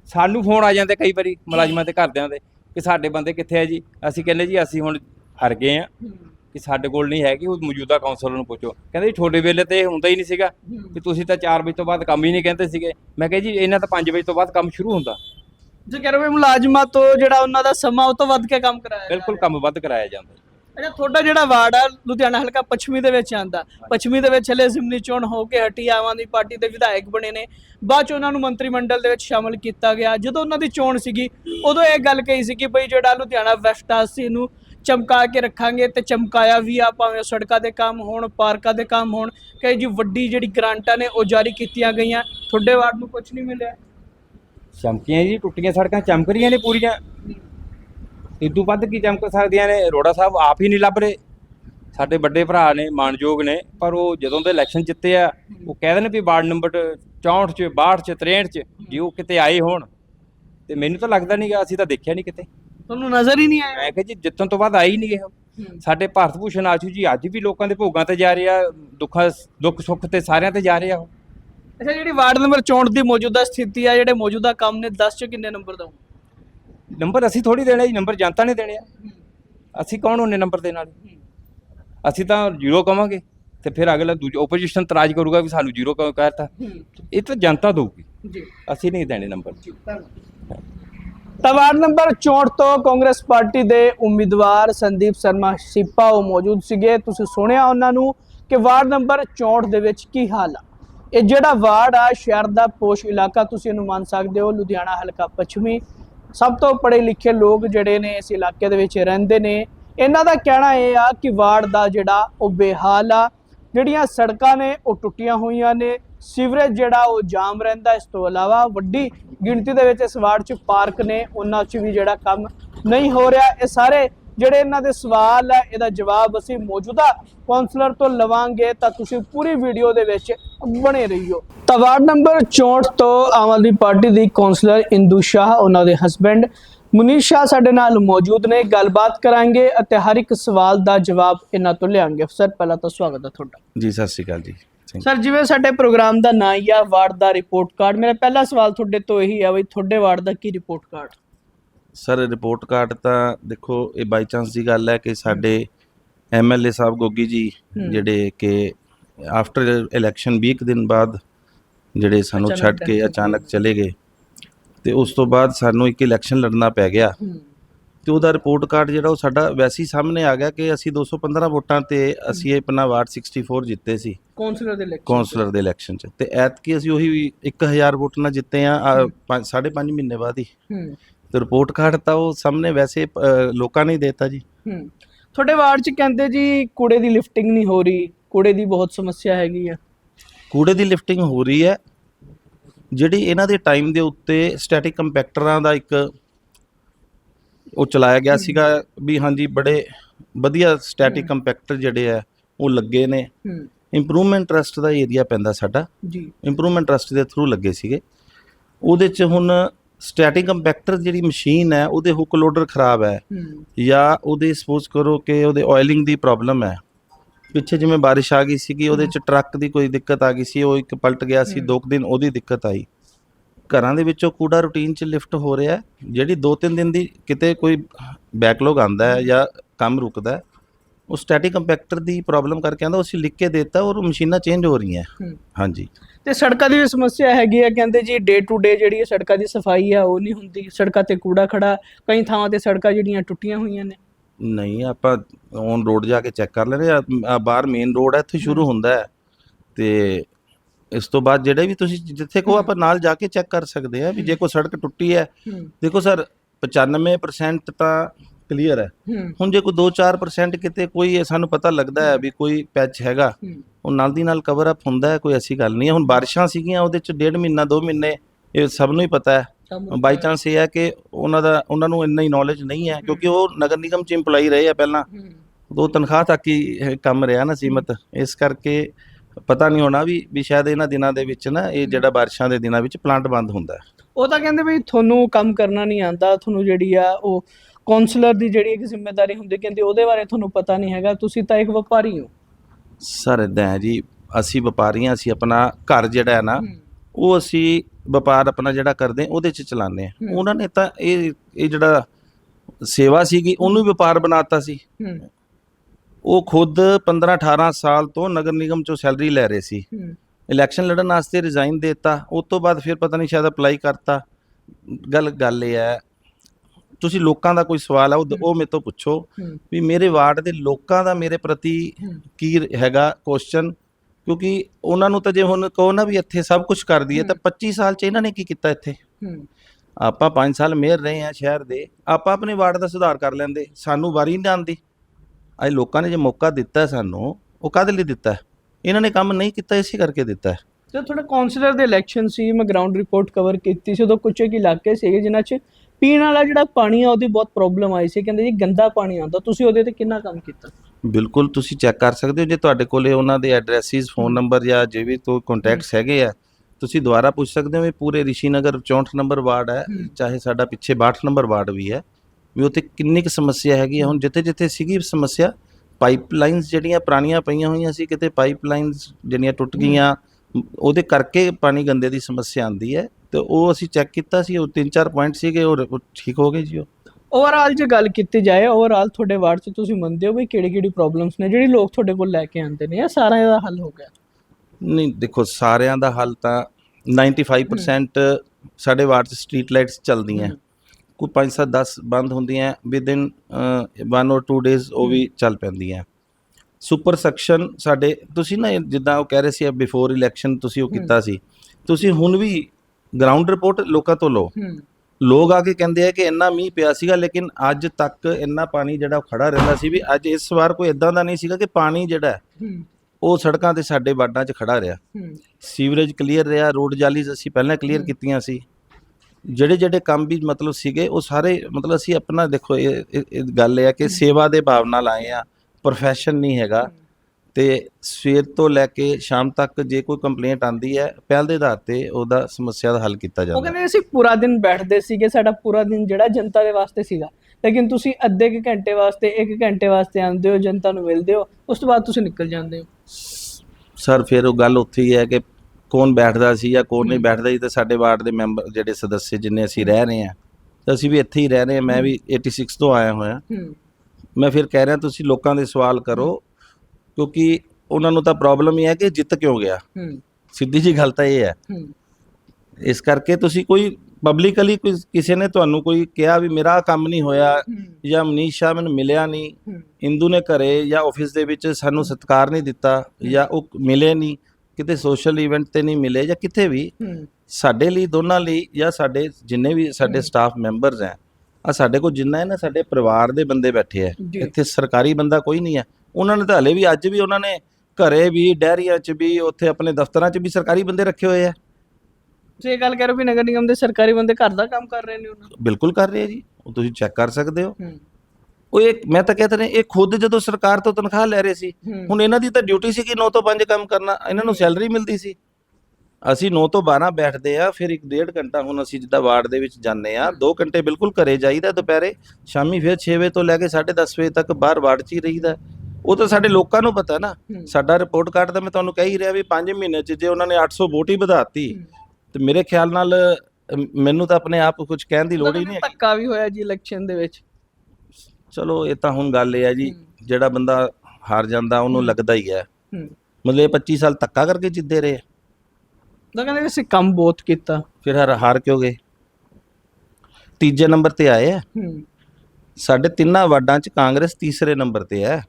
ਸਾਨੂੰ ਫੋਨ ਆ ਜਾਂਦੇ ਕਈ ਵਾਰੀ ਮੁਲਾਜ਼ਮਾਂ ਦੇ ਘਰਦਿਆਂ ਦੇ ਕਿ ਸਾਡੇ ਬੰਦੇ ਕਿੱਥੇ ਆ ਜੀ? ਅਸੀਂ ਕਹਿੰਦੇ ਜੀ ਅਸੀਂ ਹੁਣ ਹਰ ਗਏ ਆ ਕਿ ਸਾਡੇ ਕੋਲ ਨਹੀਂ ਹੈਗੀ ਉਹ ਮੌਜੂਦਾ ਕਾਉਂਸਲਰ ਨੂੰ ਪੁੱਛੋ। ਕਹਿੰਦੇ ਜੀ ਤੁਹਾਡੇ ਵੇਲੇ ਤੇ ਇਹ ਹੁੰਦਾ ਹੀ ਨਹੀਂ ਸੀਗਾ ਕਿ ਤੁਸੀਂ ਤਾਂ 4 ਵਜੇ ਤੋਂ ਬਾਅਦ ਕੰਮ ਹੀ ਨਹੀਂ ਕਹਿੰਦੇ ਸੀਗੇ। ਮੈਂ ਕਿਹਾ ਜੀ ਇਹਨਾਂ ਤਾਂ 5 ਵਜੇ ਤੋਂ ਬਾਅਦ ਕੰਮ ਸ਼ੁਰੂ ਹੁੰਦਾ। ਜੇ ਕਹਿ ਰਹੇ ਮੁਲਾਜ਼ਮਾਂ ਤੋਂ ਜਿਹੜਾ ਉਹਨਾਂ ਦਾ ਸਮਾਂ ਉਹ ਤੋਂ ਵੱਧ ਕੇ ਕੰਮ ਕਰਾਇਆ ਬਿਲਕੁਲ ਕੰਮ ਵੱਧ ਕਰਾਇਆ ਜਾਂਦਾ ਅੱਛਾ, ਤੁਹਾਡਾ ਜਿਹੜਾ ਵਾਰਡ ਆ, ਲੁਧਿਆਣਾ ਹਲਕਾ ਪੱਛਮੀ ਦੇ ਵਿੱਚ ਆਂਦਾ ਪੱਛਮੀ ਦੇ ਵਿੱਚ ਹਲੇ ਜ਼ਿਮਨੀ ਚੋਣ ਹੋ ਕੇ ਹਟੀ, ਆਮ ਆਦਮੀ ਪਾਰਟੀ ਦੇ ਵਿਧਾਇਕ ਬਣੇ ਨੇ। ਬਾਅਦ ਚ ਉਹਨਾਂ ਨੂੰ ਮੰਤਰੀ ਮੰਡਲ ਦੇ ਵਿੱਚ ਸ਼ਾਮਲ ਕੀਤਾ ਗਿਆ। ਜਦੋਂ ਉਹਨਾਂ ਦੀ ਚੋਣ ਸੀਗੀ, ਉਦੋਂ ਇਹ ਗੱਲ ਕਹੀ ਸੀ ਕਿ ਬਈ ਜਿਹੜਾ ਲੁਧਿਆਣਾ ਵੈਸਟ ਆ ਸੀ ਇਹਨੂੰ ਚਮਕਾ ਕੇ ਰੱਖਾਂਗੇ ਤੇ ਚਮਕਾਇਆ ਵੀ ਆ, ਭਾਵੇਂ ਸੜਕਾਂ ਦੇ ਕੰਮ ਹੋਣ, ਪਾਰਕਾਂ ਦੇ ਕੰਮ ਹੋਣ। ਕਈ ਜੀ ਵੱਡੀ ਜਿਹੜੀ ਗ੍ਰਾਂਟਾਂ ਨੇ, ਉਹ ਜਾਰੀ ਕੀਤੀਆਂ ਗਈਆਂ। ਤੁਹਾਡੇ ਵਾਰਡ ਨੂੰ ਕੁਝ ਨਹੀਂ ਮਿਲਿਆ। ਚਮਕੀਆਂ ਜੀ, ਟੁੱਟੀਆਂ ਸੜਕਾਂ, ਚਮਕ ਰਹੀਆਂ ਨੇ ਪੂਰੀਆਂ? ਇਦੋਂ ਵੱਧ ਕੀ ਚਮਕ ਸਕਦੀਆਂ ਨੇ? ਅਰੋੜਾ ਸਾਹਿਬ ਆਪ ਹੀ ਨਹੀਂ ਲੱਭ ਰਹੇ। ਸਾਡੇ ਵੱਡੇ ਭਰਾ ਨੇ ਮਾਨਯੋਗ ਨੇ ਪਰ ਉਹ ਜਦੋਂ ਦੇ ਇਲੈਕਸ਼ਨ ਜਿੱਤੇ ਆ ਉਹ ਕਹਿੰਦੇ ਨੇ ਵੀ ਵਾਰਡ ਨੰਬਰ 64 ਚ 62 ਚ 63 ਚ ਜੇ ਉਹ ਕਿਤੇ ਆਏ ਹੋਣ। ਤੇ ਮੈਨੂੰ ਤਾਂ ਲੱਗਦਾ ਨਹੀਂਗਾ ਅਸੀਂ ਤਾਂ ਦੇਖਿਆ ਨਹੀਂ ਕਿਤੇ। ਤੁਹਾਨੂੰ ਨਜ਼ਰ ਹੀ ਨਹੀਂ ਆਇਆ। ਮੈਂ ਕਿਹਾ ਜੀ ਜਿੱਤਣ ਤੋਂ ਬਾਅਦ ਆਈ ਨਹੀਂ ਇਹ। ਸਾਡੇ ਭਾਰਤ ਭੂਸ਼ਣ ਆਸ਼ੂ ਜੀ ਅੱਜ ਵੀ ਲੋਕਾਂ ਦੇ ਭੋਗਾਂ ਤੇ ਜਾ ਰਿਹਾ ਦੁੱਖਾਂ ਦੁੱਖ ਸੁੱਖ ਤੇ ਸਾਰਿਆਂ ਤੇ ਜਾ ਰਿਹਾ ਉਹ। ਅੱਛਾ ਜਿਹੜੀ ਵਾਰਡ ਨੰਬਰ 64 ਦੀ ਮੌਜੂਦਾ ਸਥਿਤੀ ਆ ਜਿਹੜੇ ਮੌਜੂਦਾ ਕੰਮ ਨੇ 10 ਚ ਕਿੰਨੇ ਨੰਬਰ ਦਊ ਨੰਬਰ ਅਸੀਂ ਥੋੜੀ ਦੇਣਾ ਜੀ ਨੰਬਰ ਜਨਤਾ ਨੇ ਦੇਣੇ ਆ। ਅਸੀਂ ਕੌਣ ਹੁੰਨੇ ਨੰਬਰ ਦੇਣ ਵਾਲੇ? ਅਸੀਂ ਤਾਂ ਜ਼ੀਰੋ ਕਵਾਂਗੇ ਤੇ ਫਿਰ ਅਗਲਾ ਦੂਜਾ ਆਪੋਜੀਸ਼ਨ ਤਰਾਜ ਕਰੂਗਾ ਵੀ ਸਾਨੂੰ ਜ਼ੀਰੋ ਕਿਉਂ ਕਹਿਤਾ। ਇਹ ਤਾਂ ਜਨਤਾ ਦਊਗੀ। ਜੀ। ਅਸੀਂ ਨਹੀਂ ਦੇਣੇ ਨੰਬਰ। ਤਾਂ ਵਾਰਡ ਨੰਬਰ 64 ਤੋਂ ਕਾਂਗਰਸ ਪਾਰਟੀ ਦੇ ਉਮੀਦਵਾਰ ਸੰਦੀਪ ਸ਼ਰਮਾ ਸਿੱਪਾ ਉਹ ਮੌਜੂਦ ਸੀਗੇ। ਤੁਸੀਂ ਸੁਣਿਆ ਉਹਨਾਂ ਨੂੰ ਕਿ ਵਾਰਡ ਨੰਬਰ 64 ਦੇ ਵਿੱਚ ਕੀ ਹਾਲ ਆ? ਇਹ ਜਿਹੜਾ ਵਾਰਡ ਆ ਸ਼ਹਿਰ ਦਾ ਪੋਸ਼ ਇਲਾਕਾ ਤੁਸੀਂ ਇਹਨੂੰ ਮੰਨ ਸਕਦੇ ਹੋ। ਲੁਧਿਆਣਾ ਹਲਕਾ ਪੱਛਮੀ ਸਭ ਤੋਂ ਪੜ੍ਹੇ ਲਿਖੇ ਲੋਕ ਜਿਹੜੇ ਨੇ ਇਸ ਇਲਾਕੇ ਦੇ ਵਿੱਚ ਰਹਿੰਦੇ ਨੇ। ਇਹਨਾਂ ਦਾ ਕਹਿਣਾ ਇਹ ਆ ਕਿ ਵਾਰਡ ਦਾ ਜਿਹੜਾ ਉਹ ਬੇਹਾਲ ਆ। ਜਿਹੜੀਆਂ ਸੜਕਾਂ ਨੇ, ਉਹ ਟੁੱਟੀਆਂ ਹੋਈਆਂ ਨੇ। ਸੀਵਰੇਜ ਜਿਹੜਾ ਉਹ ਜਾਮ ਰਹਿੰਦਾ, ਇਸ ਤੋਂ ਇਲਾਵਾ ਵੱਡੀ ਗਿਣਤੀ ਦੇ ਵਿੱਚ ਇਸ ਵਾਰਡ 'ਚ ਪਾਰਕ ਨੇ। ਉਹਨਾਂ 'ਚ ਵੀ ਜਿਹੜਾ ਕੰਮ ਨਹੀਂ ਹੋ ਰਿਹਾ। ਇਹ ਸਾਰੇ ਜਿਹੜੇ ਇਹਨਾਂ ਦੇ ਸਵਾਲ ਹੈ ਇਹਦਾ ਜਵਾਬ ਅਸੀਂ ਮੌਜੂਦਾ ਕਾਉਂਸਲਰ ਤੋਂ ਲਵਾਂਗੇ ਤਾਂ ਤੁਸੀਂ ਪੂਰੀ ਵੀਡੀਓ ਦੇ ਵਿੱਚ ਬਣੇ ਰਹੀਓ। ਤਾਂ ਵਾਰਡ ਨੰਬਰ 64 ਤੋਂ ਆਮ ਆਦਮੀ ਪਾਰਟੀ ਦੀ ਕਾਉਂਸਲਰ ਇੰਦੂ ਸ਼ਾਹ ਉਹਨਾਂ ਦੇ ਹਸਬੰਡ ਮੁਨੀਸ਼ ਸ਼ਾਹ ਸਾਡੇ ਨਾਲ ਮੌਜੂਦ ਨੇ। ਗੱਲਬਾਤ ਕਰਾਂਗੇ ਅਤੇ ਹਰ ਇੱਕ ਸਵਾਲ ਦਾ ਜਵਾਬ ਇਹਨਾਂ ਤੋਂ ਲਿਆਂਗੇ। ਸਰ ਪਹਿਲਾਂ ਤਾਂ ਸਵਾਗਤ ਹੈ ਤੁਹਾਡਾ। ਜੀ ਸਤਿ ਸ਼੍ਰੀ ਅਕਾਲ ਜੀ. ਸਰ ਜਿਵੇਂ ਸਾਡੇ ਪ੍ਰੋਗਰਾਮ ਦਾ ਨਾਂ ਹੀ ਆ ਵਾਰਡ ਦਾ ਰਿਪੋਰਟ ਕਾਰਡ ਮੇਰਾ ਪਹਿਲਾ ਸਵਾਲ ਤੁਹਾਡੇ ਤੋਂ ਇਹੀ ਆ ਬਈ ਤੁਹਾਡੇ ਵਾਰਡ ਦਾ ਕੀ report card sir report card ਤਾਂ ਦੇਖੋ ਇਹ ਬਾਈ ਚਾਂਸ ਦੀ ਗੱਲ ਹੈ ਕਿ ਸਾਡੇ ਐਮਐਲਏ ਸਾਹਿਬ ਗੋਗੀ ਜੀ ਜਿਹੜੇ ਕਿ ਆਫਟਰ ਇਲੈਕਸ਼ਨ 20 ਕੁ ਦਿਨ ਬਾਅਦ ਜਿਹੜੇ ਸਾਨੂੰ ਛੱਡ ਕੇ ਅਚਾਨਕ ਚਲੇ ਗਏ ਤੇ ਉਸ ਤੋਂ ਬਾਅਦ ਸਾਨੂੰ ਇੱਕ ਇਲੈਕਸ਼ਨ ਲੜਨਾ ਪੈ ਗਿਆ। ਤੇ ਉਹਦਾ ਰਿਪੋਰਟ ਕਾਰਡ ਜਿਹੜਾ ਉਹ ਸਾਡਾ ਵੈਸੇ ਸਾਹਮਣੇ ਆ ਗਿਆ ਕਿ ਅਸੀਂ 215 ਵੋਟਾਂ ਤੇ ਅਸੀਂ ਆਪਣਾ ਵਾਰਡ 64 ਜਿੱਤੇ ਸੀ। ਕਾਉਂਸਲਰ ਦੇ ਇਲੈਕਸ਼ਨ ਕੌਂਸਲਰ ਦੇ ਇਲੈਕਸ਼ਨ 'ਚ। ਤੇ ਐਤਕੀ ਅਸੀਂ ਉਹੀ 1000 ਵੋਟ ਨਾਲ ਜਿੱਤੇ ਆ ਸਾਢੇ ਪੰਜ ਮਹੀਨੇ ਬਾਅਦ ਹੂੰ। ਤੇ ਰਿਪੋਰਟ ਕਾਰਡ ਤਾਂ ਉਹ ਸਾਹਮਣੇ ਵੈਸੇ ਅ, ਲੋਕਾਂ ਨੇ ਦਿੱਤਾ ਜੀ। ਹੂੰ। ਤੁਹਾਡੇ ਵਾਰਡ 'ਚ ਕਹਿੰਦੇ ਜੀ ਕੂੜੇ ਦੀ ਲਿਫਟਿੰਗ ਨਹੀਂ ਹੋ ਰਹੀ ਕੂੜੇ ਦੀ ਬਹੁਤ ਸਮੱਸਿਆ ਹੈਗੀ ਆ। ਕੂੜੇ ਦੀ ਲਿਫਟਿੰਗ ਹੋ ਰਹੀ ਹੈ। ਜਿਹੜੀ ਇਹਨਾਂ ਦੇ ਟਾਈਮ ਦੇ ਉੱਤੇ ਸਟੈਟਿਕ ਕੰਪੈਕਟਰਾਂ ਦਾ ਇੱਕ ਉਹ ਚਲਾਇਆ ਗਿਆ ਸੀਗਾ ਵੀ ਹਾਂਜੀ ਬੜੇ ਵਧੀਆ ਸਟੈਟਿਕ ਕੰਪੈਕਟਰ ਜਿਹੜੇ ਆ ਉਹ ਲੱਗੇ ਨੇ। ਹੂੰ। ਇੰਪਰੂਵਮੈਂਟ ਟਰਸਟ ਦਾ ਏਰੀਆ ਪੈਂਦਾ ਸਾਡਾ। ਜੀ। ਇੰਪਰੂਵਮੈਂਟ ਟਰਸਟ ਦੇ ਥਰੂ ਲੱਗੇ ਸੀਗੇ। ਉਹਦੇ 'ਚ ਹੁਣ ਸਟੈਟਿਕ ਕੰਪੈਕਟਰ ਜਿਹੜੀ ਮਸ਼ੀਨ ਹੈ ਉਹਦੇ ਹੁੱਕ ਲੋਡਰ ਖਰਾਬ ਹੈ। ਜਾਂ ਉਹਦੇ ਸਪੋਜ਼ ਕਰੋ ਕਿ ਉਹਦੇ ਆਇਲਿੰਗ ਦੀ ਪ੍ਰੋਬਲਮ ਹੈ। ਪਿੱਛੇ ਜਿਵੇਂ ਬਾਰਿਸ਼ ਆ ਗਈ ਸੀਗੀ ਉਹਦੇ ਚ ਟਰੱਕ ਦੀ ਕੋਈ ਦਿੱਕਤ ਆ ਗਈ ਸੀ ਉਹ ਇੱਕ ਪਲਟ ਗਿਆ ਸੀ ਦੋ ਦਿਨ ਉਹਦੀ ਦਿੱਕਤ ਆਈ। ਘਰਾਂ ਦੇ ਵਿੱਚੋਂ ਕੂੜਾ ਰੂਟੀਨ ਚ ਲਿਫਟ ਹੋ ਰਿਹਾ। ਜਿਹੜੀ 2-3 ਦਿਨ ਦੀ ਕਿਤੇ ਕੋਈ ਬੈਕਲੌਗ ਆਂਦਾ ਹੈ ਜਾਂ ਕੰਮ ਰੁਕਦਾ ਹੈ, ਉਹ ਸਟੈਟਿਕ ਕੰਪੈਕਟਰ ਦੀ ਪ੍ਰੋਬਲਮ ਕਰਕੇ ਆਂਦਾ ਅਸੀਂ ਲਿਖ ਕੇ ਦਿੱਤਾ ਔਰ ਮਸ਼ੀਨਾਂ ਚੇਂਜ ਹੋ ਰਹੀਆਂ। ਹਾਂਜੀ। ਤੇ ਸੜਕਾਂ ਦੀ ਵੀ ਸਮੱਸਿਆ ਹੈਗੀ ਆ ਕਹਿੰਦੇ ਜੀ ਡੇ ਟੂ ਡੇ ਜਿਹੜੀ ਸੜਕਾਂ ਦੀ ਸਫ਼ਾਈ ਆ ਉਹ ਨਹੀਂ ਹੁੰਦੀ। ਸੜਕਾਂ ਤੇ ਕੂੜਾ ਖੜਾ ਕਈ ਥਾਵਾਂ ਤੇ ਸੜਕਾਂ ਜਿਹੜੀਆਂ ਟੁੱਟੀਆਂ ਹੋਈਆਂ ਨੇ। ਨਹੀਂ ਆਪਾਂ ਔਨ ਰੋਡ ਜਾ ਕੇ ਚੈੱਕ ਕਰ ਲੈਣੇ ਆ ਬਾਹਰ ਮੇਨ ਰੋਡ ਹੈ ਇੱਥੇ ਸ਼ੁਰੂ ਹੁੰਦਾ ਹੈ। ਤੇ ਇਸ ਤੋਂ ਬਾਅਦ ਜਿਹੜੇ ਵੀ ਤੁਸੀਂ ਜਿੱਥੇ ਕੋ ਆਪਾਂ ਨਾਲ ਜਾ ਕੇ ਚੈੱਕ ਕਰ ਸਕਦੇ ਆ ਵੀ ਜੇ ਕੋਈ ਸੜਕ ਟੁੱਟੀ ਹੂੰ। ਦੇਖੋ ਸਰ 95% ਤਾਂ ਕਲੀਅਰ ਹੈ। ਹੁਣ ਜੇ ਕੋਈ 2-4% ਕਿਤੇ ਕੋਈ ਸਾਨੂੰ ਪਤਾ ਲੱਗਦਾ ਹੈ ਵੀ ਕੋਈ ਪੈਚ ਹੈਗਾ ਉਹ ਨਾਲ ਦੀ ਨਾਲ ਕਵਰ ਅਪ ਹੁੰਦਾ ਹੈ ਕੋਈ ਐਸੀ ਗੱਲ ਨਹੀਂ ਹੈ। ਹੁਣ ਬਾਰਿਸ਼ਾਂ ਸੀਗੀਆਂ ਉਹਦੇ ਚ ਡੇਢ ਮਹੀਨਾ 2 ਮਹੀਨੇ ਇਹ ਸਭ ਨੂੰ ਹੀ ਪਤਾ ਹੈ। ਬਾਈ ਚਾਂਸ ਇਹ ਹੈ ਕਿ ਉਹਨਾਂ ਦਾ ਉਹਨਾਂ ਨੂੰ ਇੰਨਾ ਹੀ ਨੌਲੇਜ ਨਹੀਂ ਹੈ ਕਿਉਂਕਿ ਉਹ ਨਗਰ ਨਿਗਮ ਚ EMPLOYE ਰਹੇ ਆ ਪਹਿਲਾਂ। ਦੋ ਤਨਖਾਹ ਤੱਕ ਹੀ ਕੰਮ ਰਿਹਾ ਨਾ ਸੀਮਤ। ਇਸ ਕਰਕੇ ਪਤਾ ਨਹੀਂ ਹੋਣਾ ਵੀ ਵੀ ਸ਼ਾਇਦ ਇਹਨਾਂ ਦਿਨਾਂ ਦੇ ਵਿੱਚ ਨਾ ਇਹ ਜਿਹੜਾ ਬਾਰਿਸ਼ਾਂ ਦੇ ਦਿਨਾਂ ਵਿੱਚ ਪਲਾਂਟ ਬੰਦ ਹੁੰਦਾ ਹੈ। ਉਹ ਤਾਂ ਕਹਿੰਦੇ ਵੀ ਤੁਹਾਨੂੰ ਕੰਮ ਕਰਨਾ ਨਹੀਂ ਆਂਦਾ ਤੁਹਾਨੂੰ ਜਿਹੜੀ ਆ ਉਹ ਕਾਉਂਸਲਰ ਦੀ ਜਿਹੜੀ ਇੱਕ ਜ਼ਿੰਮੇਵਾਰੀ ਹੁੰਦੀ ਕਹਿੰਦੇ ਉਹਦੇ ਬਾਰੇ ਤੁਹਾਨੂੰ ਪਤਾ ਨਹੀਂ ਹੈਗਾ ਤੁਸੀਂ ਤਾਂ ਇੱਕ ਵਪਾਰੀ ਹੋ। ਸਰ ਇਦਾਂ ਹੈ ਜੀ ਅਸੀਂ ਵਪਾਰੀਆਂ ਅਸੀਂ ਆਪਣਾ ਘਰ ਜਿਹੜਾ ਹੈ ਨਾ ਉਹ ਅਸੀਂ ਵਪਾਰ ਆਪਣਾ ਜਿਹੜਾ ਕਰਦੇ ਉਹਦੇ ਚ ਚਲਾਉਂਦੇ ਹੂੰ। ਉਹਨਾਂ ਨੇ ਤਾਂ ਇਹ ਇਹ ਜਿਹੜਾ ਸੇਵਾ ਸੀਗੀ ਉਹਨੂੰ ਵਪਾਰ ਬਣਾਤਾ ਸੀ। ਉਹ ਖੁਦ 15 18 ਸਾਲ ਤੋਂ ਨਗਰ ਨਿਗਮ ਚੋਂ ਸੈਲਰੀ ਲੈ ਰਹੇ ਸੀ। ਇਲੈਕਸ਼ਨ ਲੜਨ ਵਾਸਤੇ ਰਿਜ਼ਾਈਨ ਦਿੱਤਾ ਉਸ ਤੋਂ ਬਾਅਦ ਫਿਰ ਪਤਾ ਨਹੀਂ ਸ਼ਾਇਦ ਅਪਲਾਈ ਕਰਤਾ। ਗੱਲ ਗੱਲ ਇਹ ਹੈ ਤੁਸੀਂ ਲੋਕਾਂ ਦਾ ਕੋਈ ਸਵਾਲ ਹੈ ਉਹ ਉਹ ਮੇਰੇ ਤੋਂ ਪੁੱਛੋ ਹੂੰ। ਵੀ ਮੇਰੇ ਵਾਰਡ ਦੇ ਲੋਕਾਂ ਦਾ ਮੇਰੇ ਪ੍ਰਤੀ ਹੂੰ। ਕੀ ਹੈਗਾ ਕੁਐਸਚਨ ਕਿਉਂਕਿ ਉਹਨਾਂ ਨੂੰ ਤਾਂ ਜੇ ਹੁਣ ਕਹੋ ਨਾ ਵੀ ਇੱਥੇ ਸਭ ਕੁਝ ਕਰ ਦਈਏ ਤਾਂ 25 ਸਾਲ ਚ ਇਹਨਾਂ ਨੇ ਕੀ ਕੀਤਾ ਇੱਥੇ? ਹੂੰ। ਆਪਾਂ 5 ਸਾਲ ਮੇਅਰ ਰਹੇ ਆ ਸ਼ਹਿਰ ਦੇ ਆਪਾਂ ਆਪਣੇ ਵਾਰਡ ਦਾ ਸੁਧਾਰ ਕਰ ਲੈਂਦੇ ਸਾਨੂੰ ਵਾਰੀ ਨਹੀਂ ਆਉਂਦੀ। ਅੱਜ ਲੋਕਾਂ ਨੇ ਜੇ ਮੌਕਾ ਦਿੱਤਾ ਹੈ ਸਾਨੂੰ ਉਹ ਕਾਹਦੇ ਲਈ ਦਿੱਤਾ? ਹੈ? ਇਹਨਾਂ ਨੇ ਕੰਮ ਨਹੀਂ ਕੀਤਾ ਇਸੇ ਕਰਕੇ ਦਿੱਤਾ। ਹੈ। ਜਦੋਂ ਤੁਹਾਡਾ ਕਾਉਂਸਲਰ ਦੇ ਇਲੈਕਸ਼ਨ ਸੀ ਮੈਂ ਗਰਾਊਂਡ ਰਿਪੋਰਟ ਕਵਰ ਕੀਤੀ ਸੀ ਉਦੋਂ ਕੁਝ ਇੱਕ ਇਲਾਕੇ ਸੀਗੇ ਜਿਨ੍ਹਾਂ 'ਚ ਪੀਣ ਵਾਲਾ ਜਿਹੜਾ ਪਾਣੀ ਆ ਉਹਦੀ ਬਹੁਤ ਪ੍ਰੋਬਲਮ ਆਈ ਸੀ। ਕਹਿੰਦੇ ਜੀ ਗੰਦਾ ਪਾਣੀ ਆਉਂਦਾ ਤੁਸੀਂ ਉਹਦੇ ਤੇ ਕਿੰਨਾ ਕੰਮ ਕੀਤਾ? ਬਿਲਕੁਲ ਤੁਸੀਂ ਚੈੱਕ ਕਰ ਸਕਦੇ ਹੋ। ਜੇ ਤੁਹਾਡੇ ਕੋਲੇ ਉਹਨਾਂ ਦੇ ਐਡਰੈਸਿਸ ਫੋਨ ਨੰਬਰ ਜਾਂ ਜੇ ਵੀ ਕੋਈ ਕੰਟੈਕਟਸ ਹੈਗੇ ਆ ਤੁਸੀਂ ਦੁਬਾਰਾ ਪੁੱਛ ਸਕਦੇ ਹੋ ਵੀ ਪੂਰੇ ਰਿਸ਼ੀਨਗਰ 64 ਨੰਬਰ ਵਾਰਡ ਹੈ। ਚਾਹੇ ਸਾਡਾ ਪਿੱਛੇ 62 ਨੰਬਰ ਵਾਰਡ ਵੀ ਹੈ ਵੀ ਉੱਥੇ ਕਿੰਨੀ ਕੁ ਸਮੱਸਿਆ ਹੈਗੀ ਆ। ਹੁਣ ਜਿੱਥੇ ਜਿੱਥੇ ਸੀਗੀ ਸਮੱਸਿਆ ਪਾਈਪਲਾਈਨਸ ਜਿਹੜੀਆਂ ਪੁਰਾਣੀਆਂ ਪਈਆਂ ਹੋਈਆਂ ਸੀ ਕਿਤੇ ਪਾਈਪਲਾਈਨਸ ਜਿਹੜੀਆਂ ਟੁੱਟ ਗਈਆਂ ਉਹਦੇ ਕਰਕੇ ਪਾਣੀ ਗੰਦੇ ਦੀ ਸਮੱਸਿਆ ਆਂਦੀ ਹੈ। ਤੇ ਉਹ ਅਸੀਂ ਚੈੱਕ ਕੀਤਾ ਸੀ ਉਹ ਤਿੰਨ ਚਾਰ ਪੁਆਇੰਟ ਸੀਗੇ ਉਹ ਉਹ ਠੀਕ ਹੋ ਗਏ ਜੀ ਉਹ। ਓਵਰਆਲ ਜੇ ਗੱਲ ਕੀਤੀ ਜਾਏ ਓਵਰਆਲ ਤੁਹਾਡੇ ਵਾਰਡ 'ਚ ਤੁਸੀਂ ਮੰਨਦੇ ਹੋ ਵੀ ਕਿਹੜੀ ਕਿਹੜੀ ਪ੍ਰੋਬਲਮਸ ਨੇ ਜਿਹੜੀ ਲੋਕ ਤੁਹਾਡੇ ਕੋਲ ਲੈ ਕੇ ਆਉਂਦੇ ਨੇ ਇਹ ਸਾਰਾ ਦਾ ਹੱਲ ਹੋ ਗਿਆ? ਨਹੀਂ ਦੇਖੋ ਸਾਰਿਆਂ ਦਾ ਹੱਲ ਤਾਂ 95% ਸਾਡੇ ਵਾਰਡ 'ਚ ਸਟਰੀਟ ਲਾਈਟਸ ਚੱਲਦੀਆਂ। ਕੋਈ 5 7 10 ਬੰਦ ਹੁੰਦੀਆਂ ਵਿਦਿਨ 1 অর 2 ਡੇਜ਼ ਉਹ ਵੀ ਚੱਲ ਪੈਂਦੀਆਂ। ਸੁਪਰ ਸੈਕਸ਼ਨ ਸਾਡੇ ਤੁਸੀਂ ਨਾ ਜਿੱਦਾਂ ਉਹ ਕਹਿ ਰਹੇ ਸੀ ਬਿਫੋਰ ਇਲੈਕਸ਼ਨ ਤੁਸੀਂ ਉਹ। ਕੀਤਾ ਸੀ। ਤੁਸੀਂ ਹੁਣ ਵੀ ਗਰਾਊਂਡ ਰਿਪੋਰਟ ਲੋਕਾਂ ਤੋਂ ਲਓ। ਲੋਕ ਆ ਕੇ ਕਹਿੰਦੇ ਆ ਕਿ ਇੰਨਾ ਮੀਂਹ ਪਿਆ ਸੀਗਾ ਲੇਕਿਨ ਅੱਜ ਤੱਕ ਇੰਨਾ ਪਾਣੀ ਜਿਹੜਾ ਖੜਾ ਰਹਿੰਦਾ ਸੀ ਵੀ ਅੱਜ ਇਸ ਵਾਰ ਕੋਈ ਇਦਾਂ ਦਾ ਨਹੀਂ ਸੀਗਾ ਕਿ ਪਾਣੀ ਜਿਹੜਾ ਉਹ ਸੜਕਾਂ ਤੇ ਸਾਡੇ ਵਾਰਡਾਂ 'ਚ ਖੜਾ ਰਿਹਾ। ਸੀਵਰੇਜ ਕਲੀਅਰ ਰਿਹਾ ਰੋਡ ਜਾਲੀਜ਼ ਅਸੀਂ ਪਹਿਲਾਂ ਕਲੀਅਰ। ਕੀਤੀਆਂ ਸੀ। ਜਿਹੜੇ ਜਿਹੜੇ ਕੰਮ ਵੀ ਮਤਲਬ ਸੀਗੇ ਉਹ ਸਾਰੇ ਮਤਲਬ ਅਸੀਂ ਆਪਣਾ ਦੇਖੋ ਇਹ ਗੱਲ ਇਹ ਹੈ ਕਿ ਸੇਵਾ ਦੇ ਭਾਵ ਨਾਲ ਆਏ ਆ ਪ੍ਰੋਫੈਸ਼ਨ ਨਹੀਂ ਹੈਗਾ। ਤੇ ਸਵੇਰ ਤੋਂ ਲੈ ਕੇ ਸ਼ਾਮ ਤੱਕ ਜੇ ਕੋਈ ਕੰਪਲੇਂਟ ਆਂਦੀ ਹੈ ਪਹਿਲ ਦੇ ਆਧਾਰ ਤੇ ਉਹਦਾ ਸਮੱਸਿਆ ਦਾ ਹੱਲ ਕੀਤਾ ਉਹ ਜਾਂਦਾ। ਕਹਿੰਦੇ ਅਸੀਂ ਪੂਰਾ ਦਿਨ ਬੈਠਦੇ ਸੀਗੇ ਸਾਡਾ ਪੂਰਾ ਦਿਨ ਜਿਹੜਾ ਜਨਤਾ ਦੇ ਵਾਸਤੇ ਸੀਗਾ। ਲੇਕਿਨ ਤੁਸੀਂ ਅੱਧੇ ਕੁ ਘੰਟੇ ਵਾਸਤੇ ਇੱਕ ਘੰਟੇ ਵਾਸਤੇ ਆਉਂਦੇ ਹੋ ਜਨਤਾ ਨੂੰ ਮਿਲਦੇ ਹੋ ਉਸ ਤੋਂ ਬਾਅਦ ਤੁਸੀਂ ਨਿਕਲ ਜਾਂਦੇ ਹੋ। ਸਰ ਫਿਰ ਉਹ ਗੱਲ ਉੱਥੇ ਹੀ ਹੈ ਕਿ ਕੌਣ ਬੈਠਦਾ ਸੀ ਜਾਂ ਕੌਣ ਨਹੀਂ। ਬੈਠਦਾ ਸੀ ਤੇ ਸਾਡੇ ਵਾਰਡ ਦੇ ਮੈਂਬਰ ਜਿਹੜੇ ਸਦੱਸਿਆ ਜਿੰਨੇ ਅਸੀਂ ਰਹਿ ਰਹੇ ਹਾਂ ਤਾਂ ਅਸੀਂ ਵੀ ਇੱਥੇ ਹੀ ਰਹਿ ਰਹੇ ਹਾਂ ਮੈਂ ਵੀ 86 ਤੋਂ ਆਇਆ ਹੋਇਆ। ਮੈਂ ਫਿਰ ਕਹਿ ਰਿਹਾ ਤੁਸੀਂ ਲੋਕਾਂ ਦੇ ਸਵਾਲ ਕਰੋ ਕਿਉਂਕਿ ਉਹਨਾਂ ਨੂੰ ਤਾਂ ਪ੍ਰੋਬਲਮ ਹੀ ਹੈ ਕਿ ਜਿੱਤ ਕਿਉਂ ਗਿਆ? ਹੂੰ। ਸਿੱਧੀ ਜੀ ਗੱਲ ਤਾਂ ਇਹ ਹੈ। ਹੂੰ। ਇਸ ਕਰਕੇ ਤੁਸੀਂ ਕੋਈ ਪਬਲਿਕਲੀ ਕਿਸੇ ਨੇ ਤੁਹਾਨੂੰ ਕੋਈ ਕਿਹਾ ਵੀ ਮੇਰਾ ਕੰਮ ਨਹੀਂ ਹੋਇਆ ਜਾਂ ਮਨੀਸ਼ ਸ਼ਾਹ ਮੈਨੂੰ ਮਿਲਿਆ ਨਹੀਂ ਇੰਦੂ ਨੇ ਘਰੇ ਜਾਂ ਆਫਿਸ ਦੇ ਵਿੱਚ ਸਾਨੂੰ ਸਤਿਕਾਰ ਨਹੀਂ ਦਿੱਤਾ ਜਾਂ ਉਹ ਮਿਲੇ ਨਹੀਂ ਕਿਤੇ ਸੋਸ਼ਲ ਇਵੈਂਟ ਤੇ ਨਹੀਂ ਮਿਲੇ ਜਾਂ ਕਿਤੇ ਵੀ ਸਾਡੇ ਲਈ ਦੋਨਾਂ ਲਈ ਜਾਂ ਸਾਡੇ ਜਿੰਨੇ ਵੀ ਸਾਡੇ। ਸਟਾਫ ਮੈਂਬਰਸ ਹੈ ਆ ਸਾਡੇ ਕੋਲ ਜਿੰਨਾ ਹੈ ਨਾ ਸਾਡੇ ਪਰਿਵਾਰ ਦੇ ਬੰਦੇ ਬੈਠੇ ਜੀ। ਇੱਥੇ ਸਰਕਾਰੀ ਬੰਦਾ ਕੋਈ ਨਹੀਂ ਹੈ। ਉਹਨਾਂ ਨੇ ਤਾਂ ਹਲੇ ਵੀ ਅੱਜ ਵੀ ਉਹਨਾਂ ਨੇ ਘਰੇ ਵੀ ਡੈਰੀਆਂ 'ਚ ਵੀ ਉੱਥੇ ਆਪਣੇ ਦਫ਼ਤਰਾਂ 'ਚ ਵੀ ਸਰਕਾਰੀ ਬੰਦੇ ਰੱਖੇ ਹੋਏ ਆ। ਤੁਸੀਂ ਇਹ ਗੱਲ ਕਰ ਰਹੇ ਹੋ ਵੀ ਨਗਰ ਨਿਗਮ ਦੇ ਸਰਕਾਰੀ ਬੰਦੇ ਘਰ ਦਾ ਕੰਮ ਕਰ ਰਹੇ ਨੇ ਉਹਨਾਂ? ਬਿਲਕੁਲ ਕਰ ਰਹੇ ਆ ਜੀ। ਉਹ ਤੁਸੀਂ ਚੈੱਕ ਕਰ ਸਕਦੇ ਹੋ। ਹੂੰ। ਉਹ ਇਹ ਮੈਂ ਤਾਂ ਕਹਿੰਦਾ ਨੇ ਇਹ ਖੁਦ ਜਦੋਂ ਸਰਕਾਰ ਤੋਂ ਤਨਖਾਹ ਲੈ ਰਹੇ ਸੀ ਹੂੰ। ਹੁਣ ਇਹਨਾਂ ਦੀ ਤਾਂ ਡਿਊਟੀ ਸੀ ਕਿ 9 ਤੋਂ 5 ਕੰਮ ਕਰਨਾ ਇਹਨਾਂ ਨੂੰ ਸੈਲਰੀ ਮਿਲਦੀ ਸੀ। ਅਸੀਂ 9 ਤੋਂ 12 ਬੈਠਦੇ ਆ ਫਿਰ ਇੱਕ ਡੇਢ ਘੰਟਾ ਹੁਣ ਅਸੀਂ ਜਿੱਦਾਂ ਵਾਰਡ ਦੇ ਵਿੱਚ ਜਾਂਦੇ ਆ 2 ਘੰਟੇ ਬਿਲਕੁਲ ਘਰੇ ਜਾਈਦਾ ਦੁਪਹਿਰੇ ਸ਼ਾਮੀ ਫਿਰ 6 ਵਜੇ ਤੋਂ ਲੈ ਕੇ 10:30 ਵਜੇ ਤੱਕ ਬਾਹਰ ਵਾਰਡ 'ਚ ਹੀ ਰਹੀਦਾ। ਉਹ ਤਾਂ ਸਾਡੇ ਲੋਕਾਂ ਨੂੰ ਪਤਾ ਨਾ। ਸਾਡਾ ਰਿਪੋਰਟ ਕਾਰਡ ਤਾਂ ਮੈਂ ਤੁਹਾਨੂੰ ਕਹਿ ਹੀ ਰਿਹਾ ਵੀ 5 ਮਹੀਨੇ 'ਚ ਜੇ ਉਹਨਾਂ ਨੇ 800 ਵੋਟ ਹੀ ਵਧਾਤੀ ਤੇ ਮੇਰੇ ਖਿਆਲ ਨਾਲ ਅਮ, ਮੈਨੂੰ ਤਾਂ ਆਪਣੇ ਆਪ ਕੁਝ ਕਹਿਣ ਦੀ ਲੋੜ ਹੀ ਨਹੀਂ ਹੈ ਧੱਕਾ ਵੀ ਹੋਇਆ ਜੀ ਇਲੈਕਸ਼ਨ ਦੇ ਵਿੱਚ। ਚਲੋ ਇਹ ਤਾਂ ਹੁਣ ਗੱਲ ਇਹ ਹੈ ਜੀ। ਜਿਹੜਾ ਬੰਦਾ ਹਾਰ ਜਾਂਦਾ ਉਹਨੂੰ। ਲੱਗਦਾ ਹੀ ਹੈ। ਹੂੰ। ਮਤਲਬ ਇਹ 25 ਸਾਲ ਧੱਕਾ ਕਰਕੇ ਜਿੱਦੇ ਰਹੇ ਤਾਂ ਕਹਿੰਦੇ ਅਸੀਂ ਕੰਮ ਬਹੁਤ ਕੀਤਾ। ਫਿਰ ਹਾਰ ਹਾਰ ਕਿਉਂ ਗਏ? ਤੀਜੇ ਨੰਬਰ ਤੇ ਆਏ ਆ। ਹੂੰ। ਸਾਡੇ ਤਿੰਨਾਂ ਵਾਰਡਾਂ 'ਚ ਕਾਂਗਰਸ ਤੀਸਰੇ ਨੰਬਰ ਤੇ ਹੈ।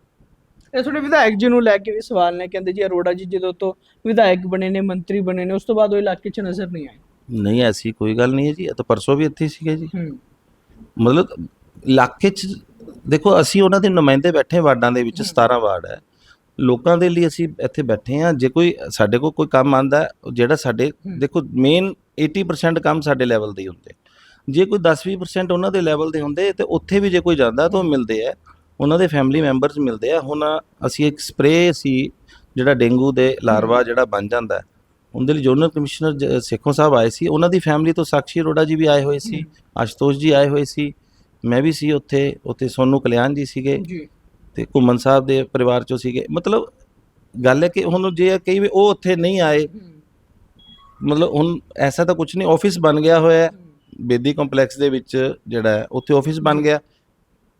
ਇਹ ਤੁਹਾਡੇ ਵਿਧਾਇਕ ਜੀ ਨੂੰ ਲੈ ਕੇ ਵੀ ਸਵਾਲ ਨੇ ਕਹਿੰਦੇ ਜੀ ਅਰੋੜਾ ਜੀ ਜਦੋਂ ਤੋਂ ਵਿਧਾਇਕ ਬਣੇ ਨੇ ਮੰਤਰੀ ਬਣੇ ਨੇ ਉਸ ਤੋਂ ਬਾਅਦ ਉਹ ਇਲਾਕੇ 'ਚ ਨਜ਼ਰ ਨਹੀਂ ਆਏ। ਨਹੀਂ ਐਸੀ ਕੋਈ ਗੱਲ ਨਹੀਂ ਹੈ ਜੀ ਇਹ ਤਾਂ ਪਰਸੋਂ ਵੀ ਇੱਥੇ ਹੀ ਸੀਗੇ ਜੀ। ਹੂੰ। ਮਤਲਬ ਇਲਾਕੇ 'ਚ ਦੇਖੋ ਅਸੀਂ ਉਹਨਾਂ ਦੇ ਨੁਮਾਇੰਦੇ ਬੈਠੇ ਵਾਰਡਾਂ ਦੇ ਵਿੱਚ 17 ਵਾਰਡ ਹੈ। ਲੋਕਾਂ ਦੇ ਲਈ ਅਸੀਂ ਇੱਥੇ ਬੈਠੇ ਹਾਂ ਜੇ ਕੋਈ ਸਾਡੇ ਕੋਲ ਕੋਈ ਕੰਮ ਆਂਦਾ ਜਿਹੜਾ ਸਾਡੇ। ਦੇਖੋ ਮੇਨ 80% ਕੰਮ ਸਾਡੇ ਲੈਵਲ ਦੇ ਹੀ ਹੁੰਦੇ। ਜੇ ਕੋਈ 10-20% ਉਹਨਾਂ ਦੇ ਲੈਵਲ ਦੇ ਹੁੰਦੇ ਤੇ ਉੱਥੇ ਵੀ ਜੇ ਕੋਈ ਜਾਂਦਾ ਤਾਂ ਉਹ ਮਿਲਦੇ ਆ ਉਹਨਾਂ ਦੇ ਫੈਮਿਲੀ ਮੈਂਬਰਸ ਮਿਲਦੇ ਆ। ਹੁਣ ਅਸੀਂ ਇੱਕ ਸਪਰੇਅ ਸੀ ਜਿਹੜਾ ਡੇਂਗੂ ਦੇ ਲਾਰਵਾ ਜਿਹੜਾ ਬਣ ਜਾਂਦਾ ਹੈ, ਉਹਦੇ ਲਈ ਜੋਨਲ ਕਮਿਸ਼ਨਰ ਸੇਖੋਂ ਸਾਹਿਬ ਆਏ ਸੀ। ਉਹਨਾਂ ਦੀ ਫੈਮਿਲੀ ਤੋਂ ਸਾਕਸ਼ੀ ਅਰੋੜਾ ਜੀ ਵੀ ਆਏ ਹੋਏ ਸੀ ਆਸ਼ਤੋਸ਼ ਜੀ ਆਏ ਹੋਏ ਸੀ ਮੈਂ ਵੀ ਸੀ ਉੱਥੇ ਉੱਥੇ ਸੋਨੂ ਕਲਿਆਣ ਜੀ ਸੀਗੇ ਜੀ। ਤੇ ਘੁੰਮਨ ਸਾਹਿਬ ਦੇ ਪਰਿਵਾਰ ਚੋਂ ਸੀਗੇ। ਮਤਲਬ ਗੱਲ ਹੈ ਕਿ ਹੁਣ ਜੇ ਕਈ ਵੀ ਉਹ ਉੱਥੇ ਨਹੀਂ ਆਏ ਮਤਲਬ ਹੁਣ ਐਸਾ ਤਾਂ ਕੁਝ ਨਹੀਂ ਆਫਿਸ ਬਣ ਗਿਆ ਹੋਇਆ ਬੇਦੀ ਕੰਪਲੈਕਸ ਦੇ ਵਿੱਚ ਜਿਹੜਾ ਉੱਥੇ ਆਫਿਸ ਬਣ ਗਿਆ।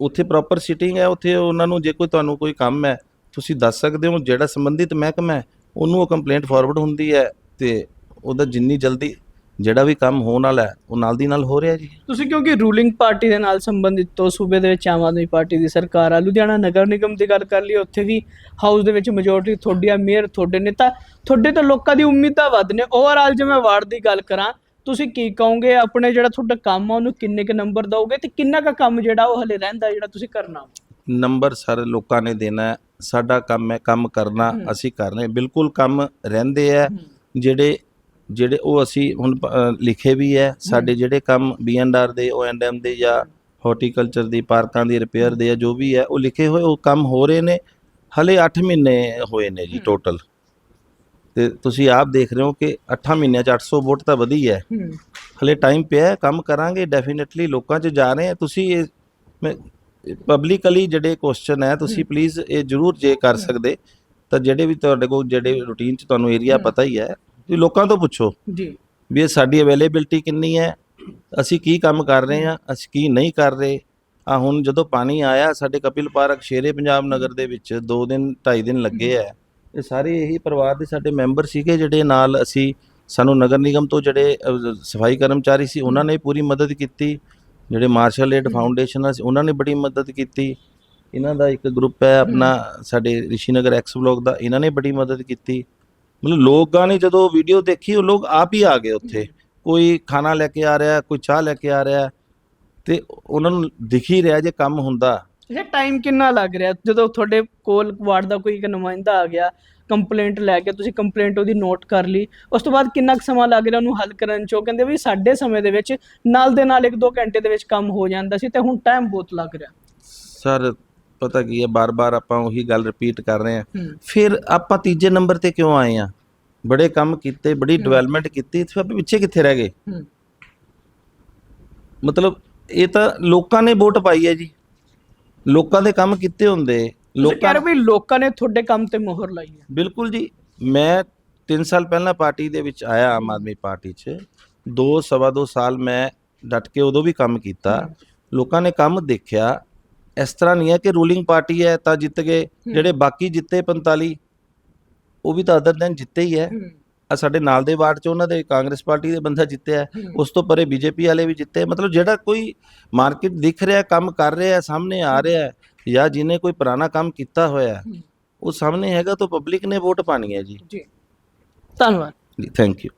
ਉੱਥੇ ਪ੍ਰੋਪਰ ਸਿਟਿੰਗ ਹੈ, ਉੱਥੇ ਉਹਨਾਂ ਨੂੰ ਜੇ ਕੋਈ ਤੁਹਾਨੂੰ ਕੋਈ ਕੰਮ ਹੈ, ਤੁਸੀਂ ਦੱਸ ਸਕਦੇ ਹੋ ਜਿਹੜਾ ਸੰਬੰਧਿਤ ਮਹਿਕਮਾ ਹੈ, ਉਹਨੂੰ ਉਹ ਕੰਪਲੇਂਟ ਫਾਰਵਰਡ ਹੁੰਦੀ ਹੈ ਤੇ ਉਹਦਾ ਜਿੰਨੀ ਜਲਦੀ ਜਿਹੜਾ ਵੀ ਕੰਮ ਹੋਣ ਵਾਲਾ ਹੈ, ਉਹ ਨਾਲ ਦੀ ਨਾਲ ਹੋ ਰਿਹਾ ਜੀ। ਤੁਸੀਂ ਕਿਉਂਕਿ ਰੂਲਿੰਗ ਪਾਰਟੀ ਦੇ ਨਾਲ ਸੰਬੰਧਿਤ ਤੋਂ ਸੂਬੇ ਦੇ ਵਿੱਚ ਆਮ ਆਦਮੀ ਪਾਰਟੀ ਦੀ ਸਰਕਾਰ ਆ, ਲੁਧਿਆਣਾ ਨਗਰ ਨਿਗਮ ਦੀ ਗੱਲ ਕਰ ਲਈ ਉੱਥੇ ਵੀ ਹਾਊਸ ਦੇ ਵਿੱਚ ਮੈਜੋਰਟੀ ਤੁਹਾਡੀ ਆ ਮੇਅਰ ਤੁਹਾਡੇ ਨੇ, ਤਾਂ ਤੁਹਾਡੇ ਤੋਂ ਲੋਕਾਂ ਦੀ ਉਮੀਦਾਂ ਵੱਧ ਨੇ ਓਵਰਆਲ ਜੇ ਮੈਂ ਵਾਰਡ ਦੀ ਗੱਲ ਕਰਾਂ ਤੁਸੀਂ ਕੀ ਕਹੋਗੇ? ਆਪਣੇ ਜਿਹੜਾ ਤੁਹਾਡਾ ਕੰਮ ਆ ਉਹਨੂੰ ਕਿੰਨੇ ਕੁ ਨੰਬਰ ਦਓਗੇ ਤੇ ਕਿੰਨਾ ਕੁ ਕੰਮ ਜਿਹੜਾ ਉਹ ਹਲੇ ਰਹਿੰਦਾ ਜਿਹੜਾ ਤੁਸੀਂ ਕਰਨਾ ਨੰਬਰ ਸਰ ਲੋਕਾਂ ਨੇ ਦੇਣਾ ਹੈ। ਸਾਡਾ ਕੰਮ ਹੈ ਕੰਮ ਕਰਨਾ। ਅਸੀਂ ਕਰ ਰਹੇ ਹਾਂ। ਬਿਲਕੁਲ ਕੰਮ ਰਹਿੰਦੇ ਆ। ਜਿਹੜੇ ਜਿਹੜੇ ਉਹ ਅਸੀਂ ਹੁਣ ਪ- ਅ, ਲਿਖੇ ਵੀ ਹੈ। ਸਾਡੇ ਜਿਹੜੇ ਕੰਮ ਬੀਐਨਆਰ ਦੇ ਓਐਨਐਮ ਦੇ ਜਾਂ ਹਾਰਟੀਕਲਚਰ ਦੀ ਪਾਰਕਾਂ ਦੀ ਰਿਪੇਅਰ ਦੇ ਜਾਂ ਜੋ ਵੀ ਹੈ ਉਹ ਲਿਖੇ ਹੋਏ ਉਹ ਕੰਮ ਹੋ ਰਹੇ ਨੇ। ਹਲੇ 8 ਮਹੀਨੇ ਹੋਏ ਨੇ ਜੀ ਟੋਟਲ ਤੇ ਤੁਸੀਂ ਆਪ ਦੇਖ ਰਹੇ ਹੋ ਕਿ 8 ਮਹੀਨਿਆਂ ਚ 800 ਵੋਟ ਤਾਂ ਵਧੀ ਹੈ। ਹਲੇ ਟਾਈਮ ਪਿਆ ਹੈ ਕੰਮ ਕਰਾਂਗੇ ਡੈਫੀਨਿਟਲੀ ਲੋਕਾਂ 'ਚ ਜਾ ਰਹੇ ਆ ਤੁਸੀਂ ਇਹ ਮੈਂ ਪਬਲਿਕਲੀ ਜਿਹੜੇ ਕੁਐਸਚਨ ਹੈ ਤੁਸੀਂ ਪਲੀਜ਼ ਇਹ ਜਰੂਰ ਜੇ ਕਰ ਸਕਦੇ ਤਾਂ ਜਿਹੜੇ ਵੀ ਤੁਹਾਡੇ ਕੋਲ ਜਿਹੜੇ ਰੂਟੀਨ 'ਚ ਤੁਹਾਨੂੰ ਏਰੀਆ ਪਤਾ ਹੀ ਹੈ ਤੁਸੀਂ ਲੋਕਾਂ ਤੋਂ ਪੁੱਛੋ ਜੀ। ਵੀ ਇਹ ਸਾਡੀ ਅਵੇਲੇਬਿਲਟੀ ਕਿੰਨੀ ਹੈ ਅਸੀਂ ਕੀ ਕੰਮ ਕਰ ਰਹੇ ਹਾਂ ਅਸੀਂ ਕੀ ਨਹੀਂ ਕਰ ਰਹੇ। ਆ ਹੁਣ ਜਦੋਂ ਪਾਣੀ ਆਇਆ ਸਾਡੇ ਕਪਿਲ ਪਾਰਕ ਸ਼ੇਰੇ ਪੰਜਾਬ ਨਗਰ ਦੇ ਵਿੱਚ 2 ਦਿਨ 2.5 ਦਿਨ ਲੱਗੇ ਆ ਇਹ ਸਾਰੇ ਇਹੀ ਪਰਿਵਾਰ ਦੇ ਸਾਡੇ ਮੈਂਬਰ ਸੀਗੇ ਜਿਹੜੇ ਨਾਲ ਅਸੀਂ ਸਾਨੂੰ ਨਗਰ ਨਿਗਮ ਤੋਂ ਜਿਹੜੇ ਅਹ, ਸਫ਼ਾਈ ਕਰਮਚਾਰੀ ਸੀ ਉਹਨਾਂ ਨੇ ਪੂਰੀ ਮਦਦ ਕੀਤੀ। ਜਿਹੜੇ ਮਾਰਸ਼ਲ ਏਡ ਫਾਊਂਡੇਸ਼ਨ ਆ ਸੀ ਉਹਨਾਂ ਨੇ ਬੜੀ ਮਦਦ ਕੀਤੀ। ਇਹਨਾਂ ਦਾ ਇੱਕ ਗਰੁੱਪ ਹੈ ਆਪਣਾ ਸਾਡੇ ਰਿਸ਼ੀਨਗਰ ਐਕਸ ਬਲੌਕ ਦਾ ਇਹਨਾਂ ਨੇ ਬੜੀ ਮਦਦ ਕੀਤੀ। ਮਤਲਬ ਲੋਕਾਂ ਨੇ ਜਦੋਂ ਵੀਡੀਓ ਦੇਖੀ ਉਹ ਲੋਕ ਆਪ ਹੀ ਆ ਗਏ ਉੱਥੇ। ਕੋਈ ਖਾਣਾ ਲੈ ਕੇ ਆ ਰਿਹਾ ਕੋਈ ਚਾਹ ਲੈ ਕੇ ਆ ਰਿਹਾ। ਤੇ ਉਹਨਾਂ ਨੂੰ ਦਿਖ ਹੀ ਰਿਹਾ ਜੇ ਕੰਮ ਹੁੰਦਾ। ਅੱਛਾ ਟਾਈਮ ਕਿੰਨਾ ਲੱਗ ਰਿਹਾ? ਜਦੋਂ ਤੁਹਾਡੇ ਕੋਲ ਵਾਰਡ ਦਾ ਕੋਈ ਇੱਕ ਨੁਮਾਇੰਦਾ ਆ ਗਿਆ ਕੰਪਲੇਂਟ ਲੈ ਕੇ ਤੁਸੀਂ ਕੰਪਲੇਂਟ ਉਹਦੀ ਨੋਟ ਕਰ ਲਈ ਉਸ ਤੋਂ ਬਾਅਦ ਕਿੰਨਾ ਕੁ ਸਮਾਂ ਲੱਗ ਰਿਹਾ ਉਹਨੂੰ ਹੱਲ ਕਰਨ ਚ? ਉਹ ਕਹਿੰਦੇ ਵੀ ਸਾਡੇ ਸਮੇਂ ਦੇ ਵਿੱਚ ਨਾਲ ਦੇ ਨਾਲ 1-2 ਘੰਟੇ ਦੇ ਵਿੱਚ ਕੰਮ ਹੋ ਜਾਂਦਾ ਸੀ ਤੇ ਹੁਣ ਟਾਈਮ ਬਹੁਤ ਲੱਗ ਰਿਹਾ। ਸਰ ਪਤਾ ਕੀ ਹੈ ਬਾਰ-ਬਾਰ ਆਪਾਂ ਉਹੀ ਗੱਲ ਰਿਪੀਟ ਕਰ ਰਹੇ ਹੂੰ। ਫਿਰ ਆਪਾਂ ਤੀਜੇ ਨੰਬਰ ਤੇ ਕਿਉਂ ਆਏ ਆ ਬੜੇ ਕੰਮ ਕੀਤੇ ਬੜੀ ਡਿਵੈਲਪਮੈਂਟ ਕੀਤੀ ਫਿਰ ਆਪਾਂ ਪਿੱਛੇ ਕਿੱਥੇ ਰਹਿ ਗਏ? ਮਤਲਬ ਇਹ ਤਾਂ ਲੋਕਾਂ ਨੇ ਵੋਟ ਪਾਈ ਹੈ ਜੀ। ਲੋਕਾਂ ਦੇ ਕੰਮ ਕੀਤੇ ਹੁੰਦੇ ਲੋਕਾਂ ਵੀ ਲੋਕਾਂ ਨੇ ਤੁਹਾਡੇ ਕੰਮ ਤੇ ਮੋਹਰ ਲਾਈ ਹੈ। ਬਿਲਕੁਲ ਜੀ ਮੈਂ 3 ਸਾਲ ਪਹਿਲਾਂ ਪਾਰਟੀ ਦੇ ਵਿੱਚ ਆਇਆ ਆਮ ਆਦਮੀ ਪਾਰਟੀ 'ਚ ਦੋ ਸਵਾ ਦੋ ਸਾਲ ਮੈਂ ਡਟ ਕੇ ਉਦੋਂ ਵੀ ਕੰਮ ਕੀਤਾ ਲੋਕਾਂ ਨੇ ਕੰਮ ਦੇਖਿਆ ਇਸ ਤਰ੍ਹਾਂ ਨਹੀਂ ਹੈ ਕਿ ਰੂਲਿੰਗ ਪਾਰਟੀ ਹੈ ਤਾਂ ਜਿੱਤ ਗਏ ਜਿਹੜੇ ਬਾਕੀ ਜਿੱਤੇ 45 ਉਹ ਵੀ ਤਾਂ ਅਦਰ ਦਿਨ ਜਿੱਤੇ ਹੈ। ਹੂੰ। ਆ ਸਾਡੇ ਨਾਲ ਦੇ ਵਾਰਡ 'ਚ ਉਹਨਾਂ ਦੇ ਕਾਂਗਰਸ ਪਾਰਟੀ ਦੇ ਬੰਦਾ ਜਿੱਤਿਆ। ਉਸ ਤੋਂ ਪਰੇ ਬੀਜੇਪੀ ਵਾਲੇ ਵੀ ਜਿੱਤੇ ਮਤਲਬ ਜਿਹੜਾ ਕੋਈ ਮਾਰਕੀਟ ਦਿਖ ਰਿਹਾ ਕੰਮ ਕਰ ਰਿਹਾ ਸਾਹਮਣੇ ਆ ਰਿਹਾ ਜਾਂ ਜਿਹਨੇ ਕੋਈ ਪੁਰਾਣਾ ਕੰਮ ਕੀਤਾ ਹੋਇਆ। ਉਹ ਸਾਹਮਣੇ ਹੈਗਾ ਤਾਂ ਪਬਲਿਕ ਨੇ ਵੋਟ ਪਾਣੀ ਹੈ ਜੀ। ਜੀ। ਧੰਨਵਾਦ। ਥੈਂਕ ਯੂ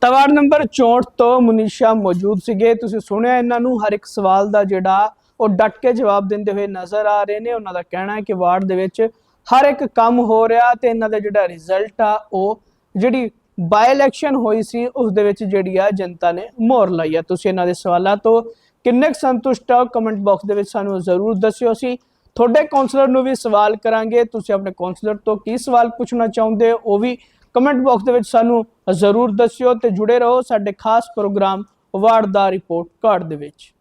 ਤਾਂ ਵਾਰਡ ਨੰਬਰ 64 ਤੋਂ ਮਨੀਸ਼ਾ ਮੌਜੂਦ ਸੀਗੇ। ਤੁਸੀਂ ਸੁਣਿਆ ਇਹਨਾਂ ਨੂੰ ਹਰ ਇੱਕ ਸਵਾਲ ਦਾ ਜਿਹੜਾ ਉਹ ਡਟ ਕੇ ਜਵਾਬ ਦਿੰਦੇ ਹੋਏ ਨਜ਼ਰ ਆ ਰਹੇ ਨੇ। ਉਹਨਾਂ ਦਾ ਕਹਿਣਾ ਹੈ ਕਿ ਵਾਰਡ ਦੇ ਵਿੱਚ ਹਰ ਇੱਕ ਕੰਮ ਹੋ ਰਿਹਾ ਤੇ ਇਹਨਾਂ ਦਾ ਜਿਹੜਾ ਰਿਜ਼ਲਟ ਆ ਉਹ ਜਿਹੜੀ ਬਾਈ ਇਲੈਕਸ਼ਨ ਹੋਈ ਸੀ ਉਸ ਦੇ ਵਿੱਚ ਜਿਹੜੀ ਆ ਜਨਤਾ ਨੇ ਮੋਹਰ ਲਾਈ ਆ। ਤੁਸੀਂ ਇਹਨਾਂ ਦੇ ਸਵਾਲਾਂ ਤੋਂ ਕਿੰਨੇ ਕੁ ਸੰਤੁਸ਼ਟ ਹੋ ਕਮੈਂਟ ਬਾਕਸ ਦੇ ਵਿੱਚ ਸਾਨੂੰ ਜ਼ਰੂਰ ਦੱਸਿਓ ਸੀ ਤੁਹਾਡੇ ਕਾਉਂਸਲਰ ਨੂੰ ਵੀ ਸਵਾਲ ਕਰਾਂਗੇ। ਤੁਸੀਂ ਆਪਣੇ ਕਾਉਂਸਲਰ ਤੋਂ ਕੀ ਸਵਾਲ ਪੁੱਛਣਾ ਚਾਹੁੰਦੇ ਹੋ, ਉਹ ਵੀ ਕਮੈਂਟ ਬਾਕਸ ਦੇ ਵਿੱਚ ਸਾਨੂੰ ਜ਼ਰੂਰ ਦੱਸਿਓ ਤੇ ਜੁੜੇ ਰਹੋ ਸਾਡੇ ਖਾਸ ਪ੍ਰੋਗਰਾਮ ਵਾਰਡ ਦਾ ਰਿਪੋਰਟ ਕਾਰਡ ਦੇ ਵਿੱਚ।